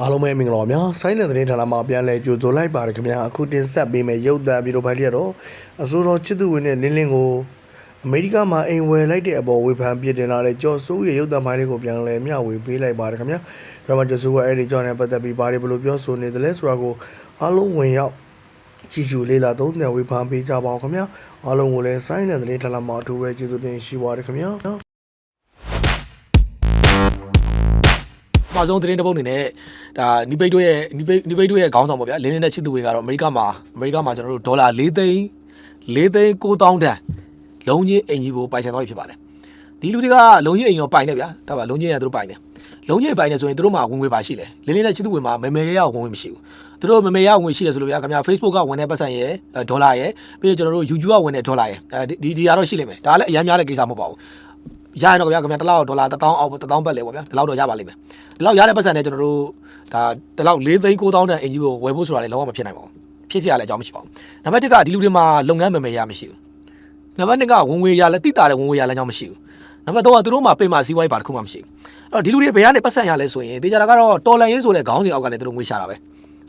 အားလုံးပဲမင်္ဂလာပါဗျာဆိုင်းတဲ့သတင်းဌာနမှာပြန်လဲကြိုဆိုလိုက်ပါတယ်ခင်ဗျာအခုတင်ဆက်ပေးမယ့်ရုပ်သံဗီဒီယိုဖိုင်လေးကတော့အစိုးရချစ်သူဝင်နဲ့လင်းလင်းကိုအမေရိကမှာအိမ်ဝယ်လိုက်တဲ့အပေါ်ဝေဖန်ပြစ်တင်လာတဲ့ကျော်စိုးရဲ့ရုပ်သံဖိုင်လေးကိုပြန်လဲမျှဝေပေးလိုက်ပါတယ်ခင်ဗျာဒါမှကျော်စိုးကအဲ့ဒီကြောင့်လည်းပတ်သက်ပြီးဘာတွေဘယ်လိုပြောဆိုနေသလဲဆိုတာကိုအားလုံးဝင်ရောက်ကြည့်ရှုလေးလာသုံးသပ်ဝေဖန်ပေးကြပါအောင်ခင်ဗျာအားလုံးကိုလည်းဆိုင်းတဲ့သတင်းဌာနမှာအထူးပဲကျေးဇူးတင်ရှိပါတယ်ခင်ဗျာ မဆုံးသတင်းတစ်ပုဒ်အနေနဲ့ဒါနီပိတ်တို့ရဲ့နီပိတ်နီပိတ်တို့ရဲ့ခေါင်းဆောင်ပေါ့ဗျာလင်းလင်းနဲ့ချစ်သူတွေကတော့အမေရိကမှာအမေရိကမှာကျွန်တော်တို့ဒေါ်လာ၄သိန်း၄သိန်း9တောင်းတန်လုံးချင်းအင်ကြီးကိုပိုင်ဆိုင်သွားပြီဖြစ်ပါတယ်ဒီလူတွေကလုံးချင်းအင်ရောပိုင်နေဗျာဒါပါလုံးချင်းရသူတို့ပိုင်နေလုံးချင်းပိုင်နေဆိုရင်သူတို့မှာဝင်ငွေပါရှိတယ်လင်းလင်းနဲ့ချစ်သူတွေမှာမမေရရဝင်ငွေမရှိဘူးသူတို့မမေရဝင်ငွေရှိတယ်ဆိုလို့ဗျာခင်ဗျာ Facebook ကဝင်တဲ့ပတ်စံရယ်ဒေါ်လာရယ်ပြီးတော့ကျွန်တော်တို့ YouTube ကဝင်တဲ့ဒေါ်လာရယ်အဲဒီဒီကတော့ရှိလိမ့်မယ်ဒါလည်းအများများတဲ့ကိစ္စမဟုတ်ပါဘူး ရရင်တော့ဗျာခင်ဗျာတစ်လောက်ဒေါ်လာ1000အောက်1000ဘက်လေပေါ့ဗျာဒီလောက်တော့ရပါလိမ့်မယ်ဒီလောက်ရတဲ့ပတ်စံနဲ့ကျွန်တော်တို့ဒါဒီလောက်4သိန်း9000တန်အင်ဂျီကိုဝယ်ဖို့ဆိုတာလည်းလုံးဝမဖြစ်နိုင်ပါဘူးဖြစ်စရာလည်းအကြောင်းမရှိပါဘူးနံပါတ်1ကဒီလူတွေမှာလုပ်ငန်းမမေရမရှိဘူးနံပါတ်2ကဝင်ငွေရလည်းတိတာတဲ့ဝင်ငွေရလည်းအကြောင်းမရှိဘူးနံပါတ်3ကသူတို့မှာပေမှာစီးပွားရေးပါတစ်ခုမှမရှိဘူးအဲ့တော့ဒီလူတွေဘယ်ကနေပတ်စံရလဲဆိုရင်တေချာတာကတော့တော်လန်ရေးဆိုတဲ့ခေါင်းစဉ်အောက်ကလည်းသူတို့ငွေရှာတာပဲ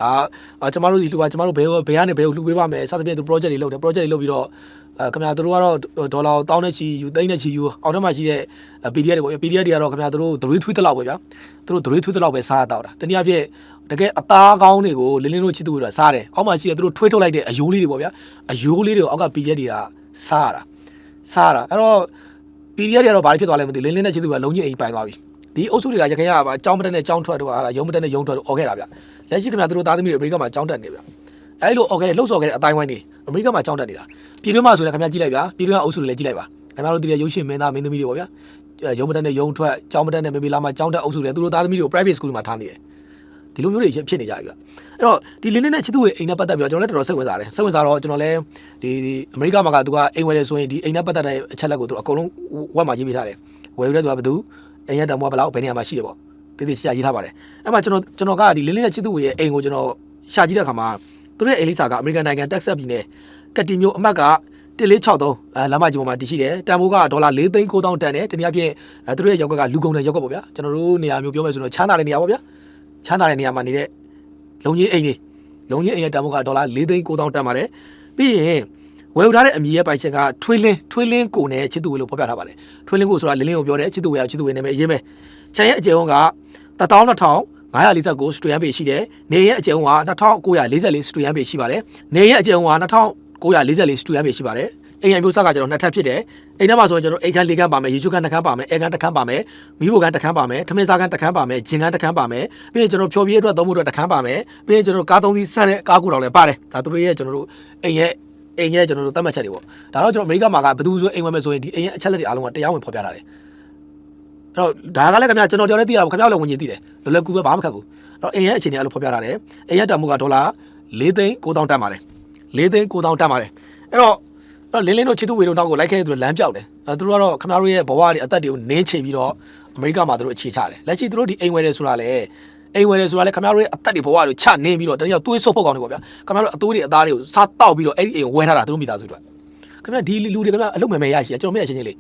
အာကျွန်တော်တို့ဒီလူကကျွန်တော်တို့ဘယ်ဘယ်ကနေဘယ်ကိုလှူပေးပါမယ်စသဖြင့်သူ project တွေလုပ်တယ် project တွေလုပ်ပြီးတော့ အဲခင်ဗျာတို့ကတော့ဒေါ်လာတောင်းနဲ့ချီယူသိန်းနဲ့ချီယူအောက်ထပ်မှာရှိတဲ့ PDF တွေပေါ့ PDF တွေကတော့ခင်ဗျာတို့ဒရီထွေးတက်လောက်ပဲဗျာတို့ဒရီထွေးတက်လောက်ပဲစားတော့တာတနည်းအားဖြင့်တကယ်အသားကောင်းတွေကိုလင်းလင်းတို့ချစ်သူတွေကစားတယ်အောက်မှာရှိတဲ့တို့ထွေးထုတ်လိုက်တဲ့အယိုးလေးတွေပေါ့ဗျာအယိုးလေးတွေကိုအောက်က PDF တွေကစားရတာစားရတာအဲ့တော့ PDF တွေကတော့ဘာဖြစ်သွားလဲမသိဘူးလင်းလင်းနဲ့ချစ်သူကလုံးကြီးအိမ်ပိုင်သွားပြီဒီအုပ်စုတွေကရခိုင်ကပါအကြောင်းမတက်နဲ့အကြောင်းထွက်တော့ဟာရုံမတက်နဲ့ရုံထွက်တော့អော်ခဲ့တာဗျလက်ရှိခင်ဗျာတို့သားသမီးတွေအမေရိကမှာအကြောင်းတက်နေဗျ အဲ့လိုអော်ခဲ့တဲ့လှုပ်ဆော်ခဲ့တဲ့အတိုင်းဝိုင်းတွေအမေရိကမှာအကြောင်းတက်နေတာပြည်တွင်းမှာဆိုရင်ခင်ဗျာကြည့်လိုက်ဗျာပြည်တွင်းကအုပ်စုတွေလည်းကြည့်လိုက်ပါခင်ဗျာတို့ဒီရုပ်ရှင်မင်းသားမင်းသမီးတွေပေါ့ဗျာရုံမတက်နဲ့ရုံထွက်အကြောင်းမတက်နဲ့မေမေလာမှာအကြောင်းတက်အုပ်စုတွေသူတို့သားသမီးတွေကို private school မှာထားနေတယ်ဒီလိုမျိုးတွေဖြစ်နေကြပြီဗျအဲ့တော့ဒီလင်းလင်းနဲ့ချစ်သူရဲ့အိမ်နဲ့ပတ်သက်ပြီးတော့ကျွန်တော်လည်းတော်တော်စိတ်ဝင်စားတယ်စိတ်ဝင်စားတော့ကျွန်တော်လည်းဒီအမေရိကမှာကသူကအိမ်ဝယ်တယ်ဆိုရင်ဒီအိမ်နဲ့ပတ်သက်တဲ့အချက်လက်ကိုသူအကုန်လုံးဝက်မှာရေးပေးထားတယ်ဝယ်ယူတဲ့သူကဘယ်သူအိမ်ရတံမိုးကဘယ်လောက်ဘယ်နေရာမှာရှိတယ်ပေါ့တည်တည်ရှာရေးထားပါတယ်အဲ့မှာကျွန်တော်ကျွန်တော်ကဒီလင်းလင်းနဲ့ချစ်သူရဲ့အိမ်ကိုကျွန်တော်ရှာကြည့်တဲ့အခါမှာ သူတို့ရဲ့အိမ်လေးစာကအမေရိကန်နိုင်ငံတက်ဆက်ပြည်နယ်ကက်တီမျိုးအမှတ်က1463အဲလမ်းမကြီးပေါ်မှာတည်ရှိတယ်တန်ဖိုးကဒေါ်လာ4သိန်း9000တန်တယ်တနည်းအားဖြင့်အဲသူတို့ရဲ့ရောက်ကကလူကုန်တဲ့ရောက်ကွက်ပေါ့ဗျာကျွန်တော်တို့နေရာမျိုးပြောမယ်ဆိုတော့ချမ်းသာတဲ့နေရာပေါ့ဗျာချမ်းသာတဲ့နေရာမှာနေတဲ့လုံကြီးအိမ်လေးလုံကြီးအိမ်ရဲ့တန်ဖိုးကဒေါ်လာ4သိန်း9000တန်ပါတယ်ပြီးရင်ဝယ်ယူထားတဲ့အမည်ရဲ့ပိုင်ရှင်ကထွေးလင်းထွေးလင်းကိုနဲ့ချစ်သူဝေလို့ဖော်ပြထားပါတယ်ထွေးလင်းကိုဆိုတာလင်းလင်းကိုပြောတယ်ချစ်သူဝေကချစ်သူဝေနာမည်အရင်ပဲချန်ရဲ့အကျယ်ဝန်းက 12549စတူရန်ပေရှိတယ်နေရဲ့အကျယ်ဝန်းက2944စတူရန်ပေရှိပါတယ်နေရဲ့အကျယ်ဝန်းက2944စတူရန်ပေရှိပါတယ်အိမ်ရမျိုးစကကျွန်တော်နှစ်ထပ်ဖြစ်တယ်အိမ်ထဲမှာဆိုရင်ကျွန်တော်အိမ်ခန်းလေးခန်းပါမယ်ရေချိုးခန်းတစ်ခန်းပါမယ်အဲခန်းတစ်ခန်းပါမယ်မီးဖိုခန်းတစ်ခန်းပါမယ်ထမင်းစားခန်းတစ်ခန်းပါမယ်ဂျင်ခန်းတစ်ခန်းပါမယ်ပြီးရင်ကျွန်တော်ဖြော်ပြည့်အတွက်သုံးဖို့အတွက်တစ်ခန်းပါမယ်ပြီးရင်ကျွန်တော်ကားသုံးစီးဆက်တဲ့ကားကူတောင်လည်းပါတယ်ဒါတို့ရဲ့ကျွန်တော်တို့အိမ်ရဲ့အိမ်ရဲ့ကျွန်တော်တို့သတ်မှတ်ချက်တွေပေါ့ဒါတော့ကျွန်တော်အမေရိကမှာကဘယ်သူဆိုအိမ်ဝယ်မယ်ဆိုရင်ဒီအိမ်ရဲ့အချက်လက်တွေအားလုံးကတရားဝင်ဖော်ပြထားတယ် အဲ့တော့ဒါကလည်းခင်ဗျာကျွန်တော်ကြော်လည်းသိရပါခင်ဗျာလည်းဝင်ကြီးသိတယ်လောလောကူပဲဘာမှမခက်ဘူးအဲ့တော့အိမ်ရဲ့အခြေအနေအဲ့လိုဖော်ပြထားတယ်အိမ်ရဲ့တန်ဖိုးကဒေါ်လာ၄သိန်း9000တက်ပါတယ်၄သိန်း9000တက်ပါတယ်အဲ့တော့အဲ့တော့လင်းလင်းတို့ချစ်သူဝေတို့နောက်ကိုလိုက်ခဲ့တဲ့သူလမ်းပြောက်တယ်အဲသူတို့ကတော့ခင်ဗျားတို့ရဲ့ဘဝတွေအသက်တွေကိုနင်းချပြီးတော့အမေရိကမှာသူတို့အခြေချတယ်လက်ရှိသူတို့ဒီအိမ်ဝယ်တယ်ဆိုတာလေအိမ်ဝယ်တယ်ဆိုတာလေခင်ဗျားတို့ရဲ့အသက်တွေဘဝတွေချနင်းပြီးတော့တကယ်တွေးဆုပ်ဖို့ကောင်းတယ်ပေါ့ဗျာခင်ဗျားတို့အသွေးတွေအသားတွေကိုစားတောက်ပြီးတော့အဲ့ဒီအိမ်ကိုဝယ်ထားတာသူတို့မိသားစုတွေခင်ဗျာဒီလူတွေခင်ဗျာအလုံးမယ်မယ်ရရှိတယ်ကျွန်တော်မြင်ရချင်းချင်းလေး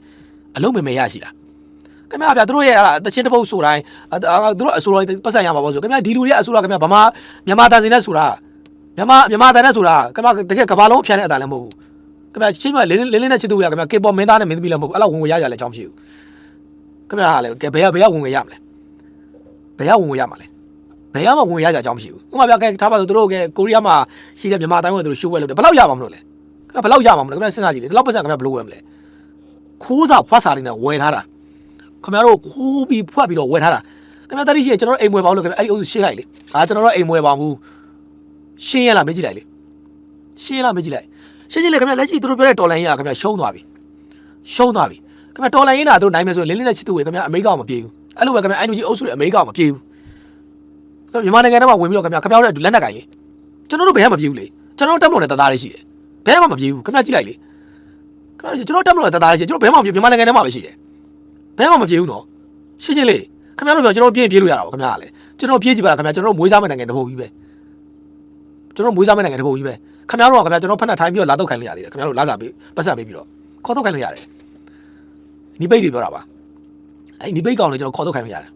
အလုံးမယ်မယ်ရရှိတာ ခင်ဗျာဗျာသူတို့ရဲ့တချင်းတစ်ပုတ်ဆိုတိုင်းသူတို့အစိုးရပတ်စံရမှာပေါ့ဆိုခင်ဗျာဒီလူတွေရဲ့အစိုးရခင်ဗျာဗမာမြန်မာတန်စင်နဲ့ဆိုတာမြန်မာမြန်မာတန်နဲ့ဆိုတာခင်ဗျာတကယ်ကဘာလုံးဖြန်းတဲ့အတန်လည်းမဟုတ်ဘူးခင်ဗျာချင်းမလင်းလင်းလင်းနဲ့ချစ်သူရခင်ဗျာကေပေါ်မင်းသားနဲ့မင်းသမီးလည်းမဟုတ်ဘူးအဲ့လောက်ဝင်ဝင်ရရလည်းအကြောင်းမရှိဘူးခင်ဗျာလည်းဘယ်ဘယ်ကဝင်ဝင်ရမလဲဘယ်ကဝင်ဝင်ရမှာလဲဘယ်ကမှဝင်ရကြအကြောင်းမရှိဘူးဥပမာဗျာကဲထားပါဆိုသူတို့ကကိုရီးယားမှာရှိတဲ့မြန်မာတိုင်းကသူတို့ရှိုးပွဲလုပ်တယ်ဘယ်လောက်ရမှာမလို့လဲခင်ဗျာဘယ်လောက်ရမှာမလို့ခင်ဗျာစဉ်းစားကြည့်လေဒီလောက်ပတ်စံခင်ဗျာဘယ်လိုဝယ်မလဲခိုးစာဖွားစာတွေနဲ့ဝယ်ထားတာ ခင်ဗျားတို့ခိုးပြီးဖွက်ပြီးတော့ဝယ်ထားတာခင်ဗျားတတိရှိကျွန်တော်တို့အိမ်မွေပါဘူးလို့ခင်ဗျာအဲ့ဒီအုပ်စုရှင်းလိုက်လေအာကျွန်တော်တို့အိမ်မွေပါဘူးရှင်းရလားမေးကြည့်လိုက်လေရှင်းရလားမေးကြည့်လိုက်ရှင်းကြည့်လေခင်ဗျာလက်ရှိသူတို့ပြောတဲ့တော်လိုင်းကြီးကခင်ဗျာရှုံးသွားပြီရှုံးသွားပြီခင်ဗျာတော်လိုင်းကြီးလာသူတို့နိုင်မယ်ဆိုရင်လင်းလင်းနဲ့ချစ်သူဝေခင်ဗျာအမေရိကမပြေဘူးအဲ့လိုပဲခင်ဗျာ NUG အုပ်စုတွေအမေရိကမပြေဘူးမြန်မာနိုင်ငံထဲမှာဝင်ပြီးတော့ခင်ဗျာခင်ဗျာတို့လက်နက်ကင်လေကျွန်တော်တို့ဘယ်မှမပြေဘူးလေကျွန်တော်တို့တက်မလို့နဲ့တသားလေးရှိတယ်ဘယ်မှမပြေဘူးခင်ဗျာကြည့်လိုက်လေခင်ဗျာကျွန်တော်တက်မလို့နဲ့တသားလေးရှိကျွန်တော်ဘယ်မှမပြေမြန်မာနိုင်ငံထဲမှာပဲရှိတယ် ဘဲမှမပြေဘူးနော်ရှင်းရှင်းလေးခင်ဗျားတို့ပြောကျွန်တော်ပြေးပြေးလို့ရတာပါခင်ဗျားကလည်းကျွန်တော်ပြေးကြည့်ပါလားခင်ဗျာကျွန်တော်မွေးစားမဲ့နိုင်ငံတစ်ပုတ်ကြီးပဲကျွန်တော်မွေးစားမဲ့နိုင်ငံတစ်ပုတ်ကြီးပဲခင်ဗျားတို့ကခင်ဗျာကျွန်တော်ဖက်နဲ့ထိုင်ပြီးတော့လာတော့ခိုင်းလို့ရသေးတယ်ခင်ဗျားတို့လာစားပြီးပတ်ဆက်ပေးပြီးတော့ခေါ်တော့ခိုင်းလို့ရတယ်နီးပိတ်တွေပြောတာပါအဲ့နီးပိတ်ကောင်လည်းကျွန်တော်ခေါ်တော့ခိုင်းလို့ရတယ်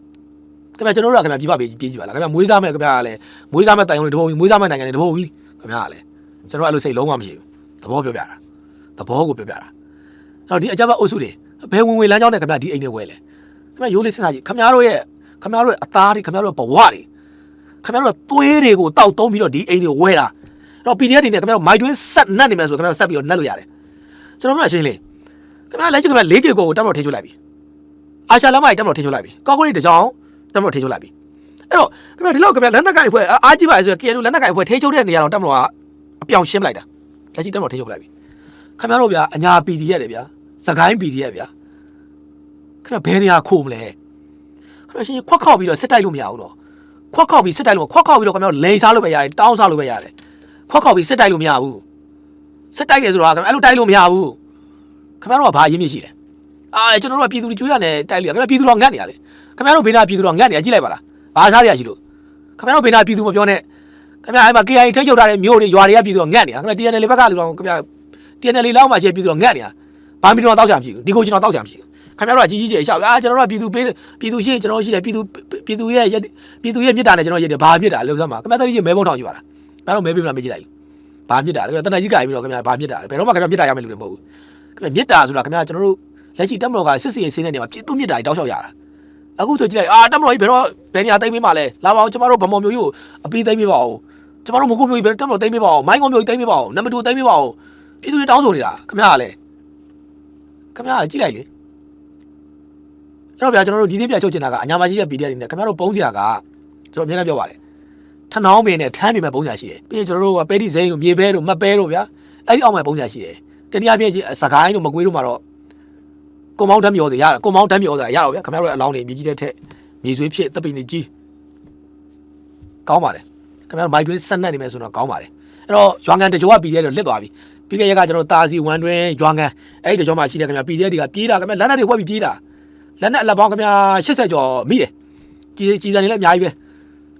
ခခင်ဗျာကျွန်တော်တို့ကခင်ဗျာပြပပေးပြေးကြည့်ပါလားခင်ဗျာမွေးစားမဲ့ခင်ဗျာကလည်းမွေးစားမဲ့တိုင်ုံတွေတဘုံမွေးစားမဲ့နိုင်ငံတွေတဘုံကြီးခင်ဗျာကလည်းကျွန်တော်အဲ့လိုစိတ်လုံးဝမရှိဘူးသဘောပြောပြတာသဘောကိုပြောပြတာအဲ့တော့ဒီအကြမ်းဖက်အုပ်စုတွေ ဘယ်ဝင်ဝင်လမ်းကြောင်းနဲ့ခင်ဗျာဒီအိမ်တွေဝဲလဲခင်ဗျာရိုးလေးစဉ်းစားကြည့်ခင်ဗျားတို့ရဲ့ခင်ဗျားတို့ရဲ့အသားတွေခင်ဗျားတို့ရဲ့ဘဝတွေခင်ဗျားတို့ရဲ့သွေးတွေကိုတောက်တုံးပြီးတော့ဒီအိမ်တွေဝဲတာအဲ့တော့ PDF တွေနဲ့ခင်ဗျားတို့မိုက်တွင်းဆက်နတ်နေမယ်ဆိုခင်ဗျားတို့ဆက်ပြီးတော့နတ်လို့ရတယ်ကျွန်တော်တို့အရှင်းလေးခင်ဗျားလက်ချင်ခင်ဗျာ၄ကီကိုတက်မတော်ထိချုလိုက်ပြီအာရှလမ်းမကြီးတက်မတော်ထိချုလိုက်ပြီကောက်ကိုရီတကြောင်တက်မတော်ထိချုလိုက်ပြီအဲ့တော့ခင်ဗျားဒီလောက်ခင်ဗျားလက်နက်ကင်အဖွဲ့အားကြီးပါလေဆိုတော့ KNU လက်နက်ကင်အဖွဲ့ထိချုတဲ့နေရာတော့တက်မတော်ကအပြောင်ရှင်းလိုက်တာလက်ရှိတက်မတော်ထိချုလိုက်ပြီခင်ဗျားတို့ဗျာအညာ PDF တွေဗျာ စကိုင်း PDF ဗျာခင်ဗျားဘယ်နေရာခိုးမလဲခင်ဗျားရှင်းခွက်ခောက်ပြီးတော့စစ်တိုက်လို့မရဘူးတော့ခွက်ခောက်ပြီးစစ်တိုက်လို့ခွက်ခောက်ပြီးတော့ခင်ဗျားလိန်စားလို့ပဲရတယ်တောင်းစားလို့ပဲရတယ်ခွက်ခောက်ပြီးစစ်တိုက်လို့မရဘူးစစ်တိုက်တယ်ဆိုတော့ခင်ဗျားအဲ့လိုတိုက်လို့မရဘူးခင်ဗျားတို့ကဘာအရေးမြစ်ရှိလဲအာကျွန်တော်တို့ကပြည်သူတွေကျွေးရတဲ့တိုက်လို့ခင်ဗျားပြည်သူတော်ငတ်နေရလေခင်ဗျားတို့ဘေးနာပြည်သူတော်ငတ်နေရကြည့်လိုက်ပါလားဘာစားရရှိလို့ခင်ဗျားတို့ဘေးနာပြည်သူမပြောနဲ့ခင်ဗျားအဲ့မှာ KIA ထိချုပ်ထားတဲ့မြို့တွေရွာတွေကပြည်သူတော်ငတ်နေတာခင်ဗျာ TNL ဘက်ကလူတော်ခင်ဗျာ TNL လောက်မှရှိပြည်သူတော်ငတ်နေတာ ဘာမီတော်တောက်ချာမရှိဘူးဒီကိုကျွန်တော်တောက်ချာမရှိဘူးခင်ဗျားတို့ကကြီးကြီးကျယ်ရှောက်အာကျွန်တော်တို့ကပြည်သူပေးပြည်သူရှိကျွန်တော်ရှိတယ်ပြည်သူပြည်သူရဲ့ပြည်သူရဲ့မြစ်တာနဲ့ကျွန်တော်ရည်တယ်ဘာမြစ်တာလဲလို့ဆိုမှာခင်ဗျားတတိကြီးမဲဘုံထောင်ကြည့်ပါလားခင်ဗျားတို့မဲပေးမလားမေးကြည့်လိုက်ဘာမြစ်တာလဲတနက်ကြီးကြိုင်ပြီးတော့ခင်ဗျာဘာမြစ်တာလဲဘယ်တော့မှခင်ဗျာမြစ်တာရမယ်လို့မဟုတ်ဘူးခင်ဗျာမြစ်တာဆိုတာခင်ဗျာကျွန်တော်တို့လက်ရှိတက်မတော်ကစစ်စီရေးစင်းတဲ့နေရာမှာပြည်သူမြစ်တာတောက်လျှောက်ရတာအခုဆိုကြည့်လိုက်အာတက်မတော်ကြီးဘယ်တော့ဘယ်နေရာသိမ်းပေးမှလဲလာပါအောင်ကျွန်တော်တို့ဗမော်မျိုးကြီးကိုအပြီးသိမ်းပေးပါအောင်ကျွန်တော်တို့မကုတ်မျိုးကြီးဘယ်တက်မတော်သိမ်းပေးပါအောင်မိုင်းကုန်းမျိုးကြီးသိမ်းပေးပါအောင်နံပါတ်2သိမ်းပေးပါအောင်ပြည်သူတွေတောင်းဆိုနေတာခင်ဗျာကလည်း ခင်ဗျာကကြည့်လိုက်လေအဲ့တော့ဗျာကျွန်တော်တို့ဒီနေ့ပြချုပ်ချင်တာကအညာမရှိတဲ့ PDF တွေနဲ့ခင်ဗျားတို့ပုံးစရာကကျွန်တော်အများကြီးပြောပါတယ်ထနောင်းပင်နဲ့ထမ်းပင်မဲ့ပုံစံရှိတယ်ပြီးရင်ကျွန်တော်တို့ကပဲဒီစိမ်းတို့မြေပဲတို့မပဲတို့ဗျာအဲ့ဒီအောက်မဲ့ပုံစံရှိတယ်တနည်းအားဖြင့်စကိုင်းတို့မကွေးတို့မှာတော့ကွန်မောင်းတမ်းမြော်တွေရတာကွန်မောင်းတမ်းမြော်တာရတော့ဗျာခင်ဗျားတို့ရဲ့အလောင်းတွေမြေကြီးတဲ့ထက်မြေဆွေးဖြစ်တပ်ပိနေကြီးကောင်းပါတယ်ခင်ဗျားတို့မိုက်တွင်းဆက်နက်နေမယ်ဆိုတော့ကောင်းပါတယ်အဲ့တော့ရွာငံတကြောက PDF တွေလစ်သွားပြီ ပြီးခဲ့ရက်ကကျွန်တော်တာစီဝမ်တွင်းရွာငံအဲ့ဒီတကြောမှာရှိတယ်ခင်ဗျာ PDF တွေကပြေးတာခင်ဗျာလမ်းတွေဝက်ပြီးပြေးတာလက်နဲ့အလက်ပေါင်းခင်ဗျာ80ကျော်မိတယ်ကြီးကြီးစံနေလည်းအများကြီးပဲ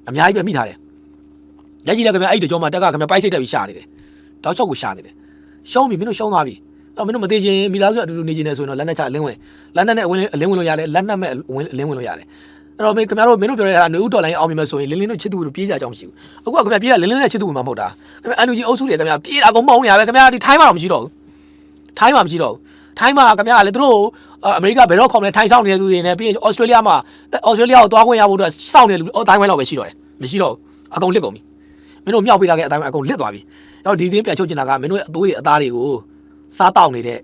အများကြီးပဲမိထားတယ်လက်ကြီးလည်းခင်ဗျာအဲ့ဒီတကြောမှာတက်ကခင်ဗျာပိုက်စိတ်တက်ပြီးရှာနေတယ်တောက်ချောက်ကိုရှာနေတယ်ရှုံးပြီမင်းတို့ရှုံးသွားပြီတော့မင်းတို့မသေးချင်းမိသားစုအတူတူနေချင်းနေဆိုရင်တော့လက်နဲ့ချအလင်းဝင်လက်နဲ့နဲ့အဝင်အလင်းဝင်လို့ရတယ်လက်နဲ့မဲ့ဝင်အလင်းဝင်လို့ရတယ် အဲ့တော့မင်းခင်ဗျားတို့မင်းတို့ပြောရတာຫນွေဥတော်လိုင်းအောင်မြင်မဲ့ဆိုရင်လင်းလင်းတို့ချစ်သူတို့ပြေးကြကြအောင်မရှိဘူးအခုကခင်ဗျာပြေးတာလင်းလင်းနဲ့ချစ်သူမှမဟုတ်တာခင်ဗျာအန်ယူဂျီအုပ်စုတွေခင်ဗျာပြေးတာကုန်ပေါင်းနေရပဲခင်ဗျာဒီထိုင်းမှာတော့မရှိတော့ဘူးထိုင်းမှာမရှိတော့ဘူးထိုင်းမှာခင်ဗျာလေသူတို့အမေရိကဘယ်တော့ခေါမလဲထိုင်းဆောင်နေတဲ့သူတွေနဲ့ပြီးရင်ဩစတြေးလျမှာဩစတြေးလျကိုသွားခွင့်ရဖို့အတွက်စောင့်နေတဲ့လူဩတိုင်းဝိုင်းလောက်ပဲရှိတော့တယ်မရှိတော့ဘူးအကုန်လစ်ကုန်ပြီမင်းတို့မြောက်ပေးလာတဲ့အတိုင်းအကုန်လစ်သွားပြီအဲ့တော့ဒီသင်းပြန်ချုပ်ချင်တာကမင်းတို့ရဲ့အသွေးတွေအသားတွေကိုစားတောက်နေတဲ့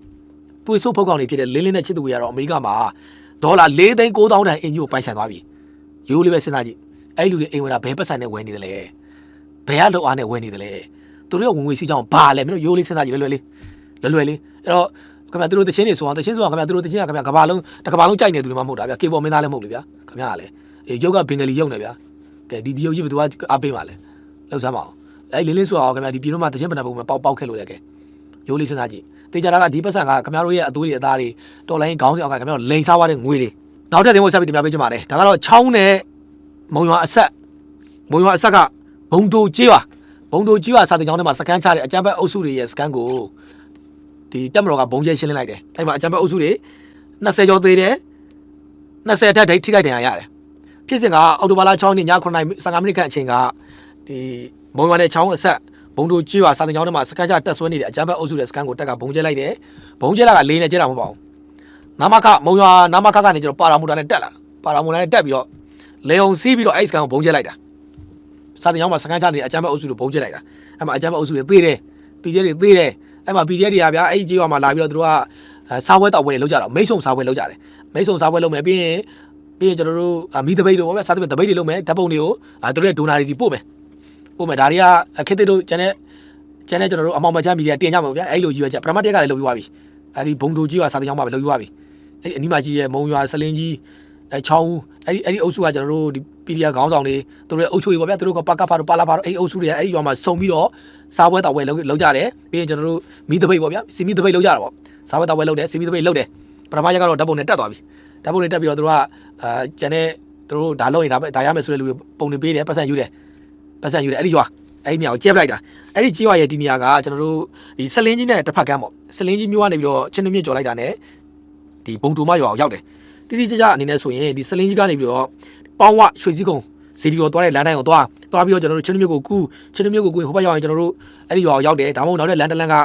သွေးဆိုးဖုတ်ကောင်တွေဖြစ်တဲ့လင်းလင်းနဲ့ချစ်သူတွေကတော့အမေရိကမှာ ဒေါ်လာ၄သိန်း9တောင်းတန်အင်ဂျီကိုပိုင်ဆိုင်သွားပြီရိုးလေးပဲစဉ်းစားကြည့်အဲ့လူတွေအိမ်ဝင်တာဘယ်ပတ်ဆိုင်နဲ့ဝယ်နေတယ်လဲဘယ်ကလောက်အားနဲ့ဝယ်နေတယ်လဲသူတို့ကဝင်ငွေစီးကြောင်းဘာလဲမင်းတို့ရိုးလေးစဉ်းစားကြည့်လွယ်လွယ်လေးလွယ်လွယ်လေးအဲ့တော့ခင်ဗျာသူတို့တချင်းတွေဆိုအောင်တချင်းဆိုအောင်ခင်ဗျာသူတို့တချင်းကခင်ဗျာကဘာလုံးတကဘာလုံးကြိုက်နေသူတွေမှမဟုတ်တာဗျာကေပေါ်မင်းသားလည်းမဟုတ်လေဗျာခင်ဗျာကလည်းအေးရုပ်ကဘင်္ဂလီရုပ်နေဗျာကဲဒီဒီရုပ်ကြီးဘယ်သူကအားပေးပါလဲလောက်စမ်းပါအောင်အဲ့လင်းလင်းဆိုအောင်ခင်ဗျာဒီပြည်တော့မှတချင်းပဏ္ဍပုံမှာပေါက်ပေါက်ခဲ့လို့လည်းကဲရိုးလေးစဉ်းစားကြည့် တေချာတာကဒီပတ်စံကခင်ဗျားတို့ရဲ့အသွေးတွေအသားတွေတော်လိုင်းခေါင်းစဉ်အောင်ကခင်ဗျားတို့လိန်စားသွားတဲ့ငွေတွေနောက်ထပ်တင်ဖို့ဆက်ပြီးတင်ပြပေးချင်ပါတယ်ဒါကတော့ချောင်းနဲ့မုံရွာအဆက်မုံရွာအဆက်ကဘုံတိုကြီးပါဘုံတိုကြီးပါစာတင်ကျောင်းထဲမှာစကန်ချတဲ့အကြမ်းဖက်အုပ်စုတွေရဲ့စကန်ကိုဒီတက်မတော်ကဘုံကျဲရှင်းလင်းလိုက်တယ်အဲ့မှာအကြမ်းဖက်အုပ်စုတွေ20ကျော်သေးတယ်20ထက်ဒိတ်ထိခိုက်တယ်ရတယ်ဖြစ်စဉ်ကအော်တိုဘာလ6နှစ်ည9:15မိနစ်ခန့်အချိန်ကဒီမုံရွာနဲ့ချောင်းအဆက် ဘုံတိုကြီးပါစာတင်ကျောင်းထဲမှာစကန်ချတက်ဆွဲနေတဲ့အကြမ်းဖက်အုပ်စုရဲ့စကန်ကိုတက်ကဘုံကျဲလိုက်တယ်ဘုံကျဲလာကလေးနဲ့ကျဲတာမဟုတ်ပါဘူးနာမခမုံရွာနာမခကနေကျွန်တော်ပါရာမူတာနဲ့တက်လာပါရာမူတာနဲ့တက်ပြီးတော့လေအောင်စီးပြီးတော့အဲ့စကန်ကိုဘုံကျဲလိုက်တာစာတင်ကျောင်းမှာစကန်ချနေအကြမ်းဖက်အုပ်စုကိုဘုံကျဲလိုက်တာအဲ့မှာအကြမ်းဖက်အုပ်စုတွေသေးတယ် PDF တွေသေးတယ်အဲ့မှာ PDF တွေကဗျာအဲ့ဒီကြေးရွာမှာလာပြီးတော့သူတို့ကစားပွဲတောက်ပွဲတွေလုပ်ကြတော့မိတ်ဆုံစားပွဲလုပ်ကြတယ်မိတ်ဆုံစားပွဲလုပ်မယ်ပြီးရင်ပြီးရင်ကျွန်တော်တို့မီးတပိတ်တို့ပေါ့ဗျာစားတပိတ်တပိတ်တွေလုပ်မယ်ဓာတ်ပုံတွေကိုသူတို့ရဲ့ဒိုနာတွေစီပို့မယ် ပို့မယ်ဒါတွေကခေတ်သစ်တို့ကျန်တဲ့ကျန်တဲ့ကျွန်တော်တို့အမောင်မချမ်းမီဒီယာတင်ကြမှာဗျာအဲ့လိုကြီးပဲချက်ပထမတက်ကလည်းလုပ်ပြီးသွားပြီအဲ့ဒီဘုံတူကြီးကစာတင်ကျောင်းမှာပဲလုပ်ပြီးသွားပြီအဲ့ဒီအနီးမှာကြီးရဲ့မုံရွာဆလင်းကြီးအဲချောင်းအဲ့ဒီအဲ့ဒီအုပ်စုကကျွန်တော်တို့ဒီ PDF ခေါင်းဆောင်တွေသူတို့ရဲ့အုပ်ချုပ်ရေးပေါ့ဗျာသူတို့ကပကဖာတို့ပါလာဖာတို့အဲ့ဒီအုပ်စုတွေအဲ့ဒီရွာမှာစုံပြီးတော့စားပွဲတောက်ပွဲလုပ်လုပ်ကြတယ်ပြီးရင်ကျွန်တော်တို့မီးတပိတ်ပေါ့ဗျာစီမီတပိတ်လုပ်ကြတာပေါ့စားပွဲတောက်ပွဲလုပ်တယ်စီမီတပိတ်လုပ်တယ်ပထမရက်ကတော့ဓာတ်ပုံနဲ့တက်သွားပြီဓာတ်ပုံနဲ့တက်ပြီးတော့သူတို့ကအာကျန်တဲ့သူတို့ဒါလုပ်ရင်ဒါပဲဒါရမယ်ဆိုတဲ့လူတွေပုံတွေပေးတယ်ပတ်စံယူတယ် ပတ်စံယူတယ်အဲ့ဒီရွာအဲ့ဒီနေရာကိုကျက်ပလိုက်တာအဲ့ဒီကြီးရွာရဲ့ဒီနေရာကကျွန်တော်တို့ဒီဆလင်းကြီးနဲ့တစ်ဖက်ကမ်းပေါ့ဆလင်းကြီးမျိုးကနေပြီးတော့ချင်းနှမြင့်ကြော်လိုက်တာနဲ့ဒီဘုံတူမရွာကိုရောက်တယ်တိတိကျကျအနေနဲ့ဆိုရင်ဒီဆလင်းကြီးကနေပြီးတော့ပေါင်းဝရွှေစည်းကုန်းစီဒီကိုသွားတဲ့လမ်းတိုင်းကိုသွားသွားပြီးတော့ကျွန်တော်တို့ချင်းမြို့ကိုကူးချင်းမြို့ကိုကူးဟိုဘက်ရောက်ရင်ကျွန်တော်တို့အဲ့ဒီရွာကိုရောက်တယ်ဒါမှမဟုတ်နောက်တဲ့လမ်းတစ်လမ်းက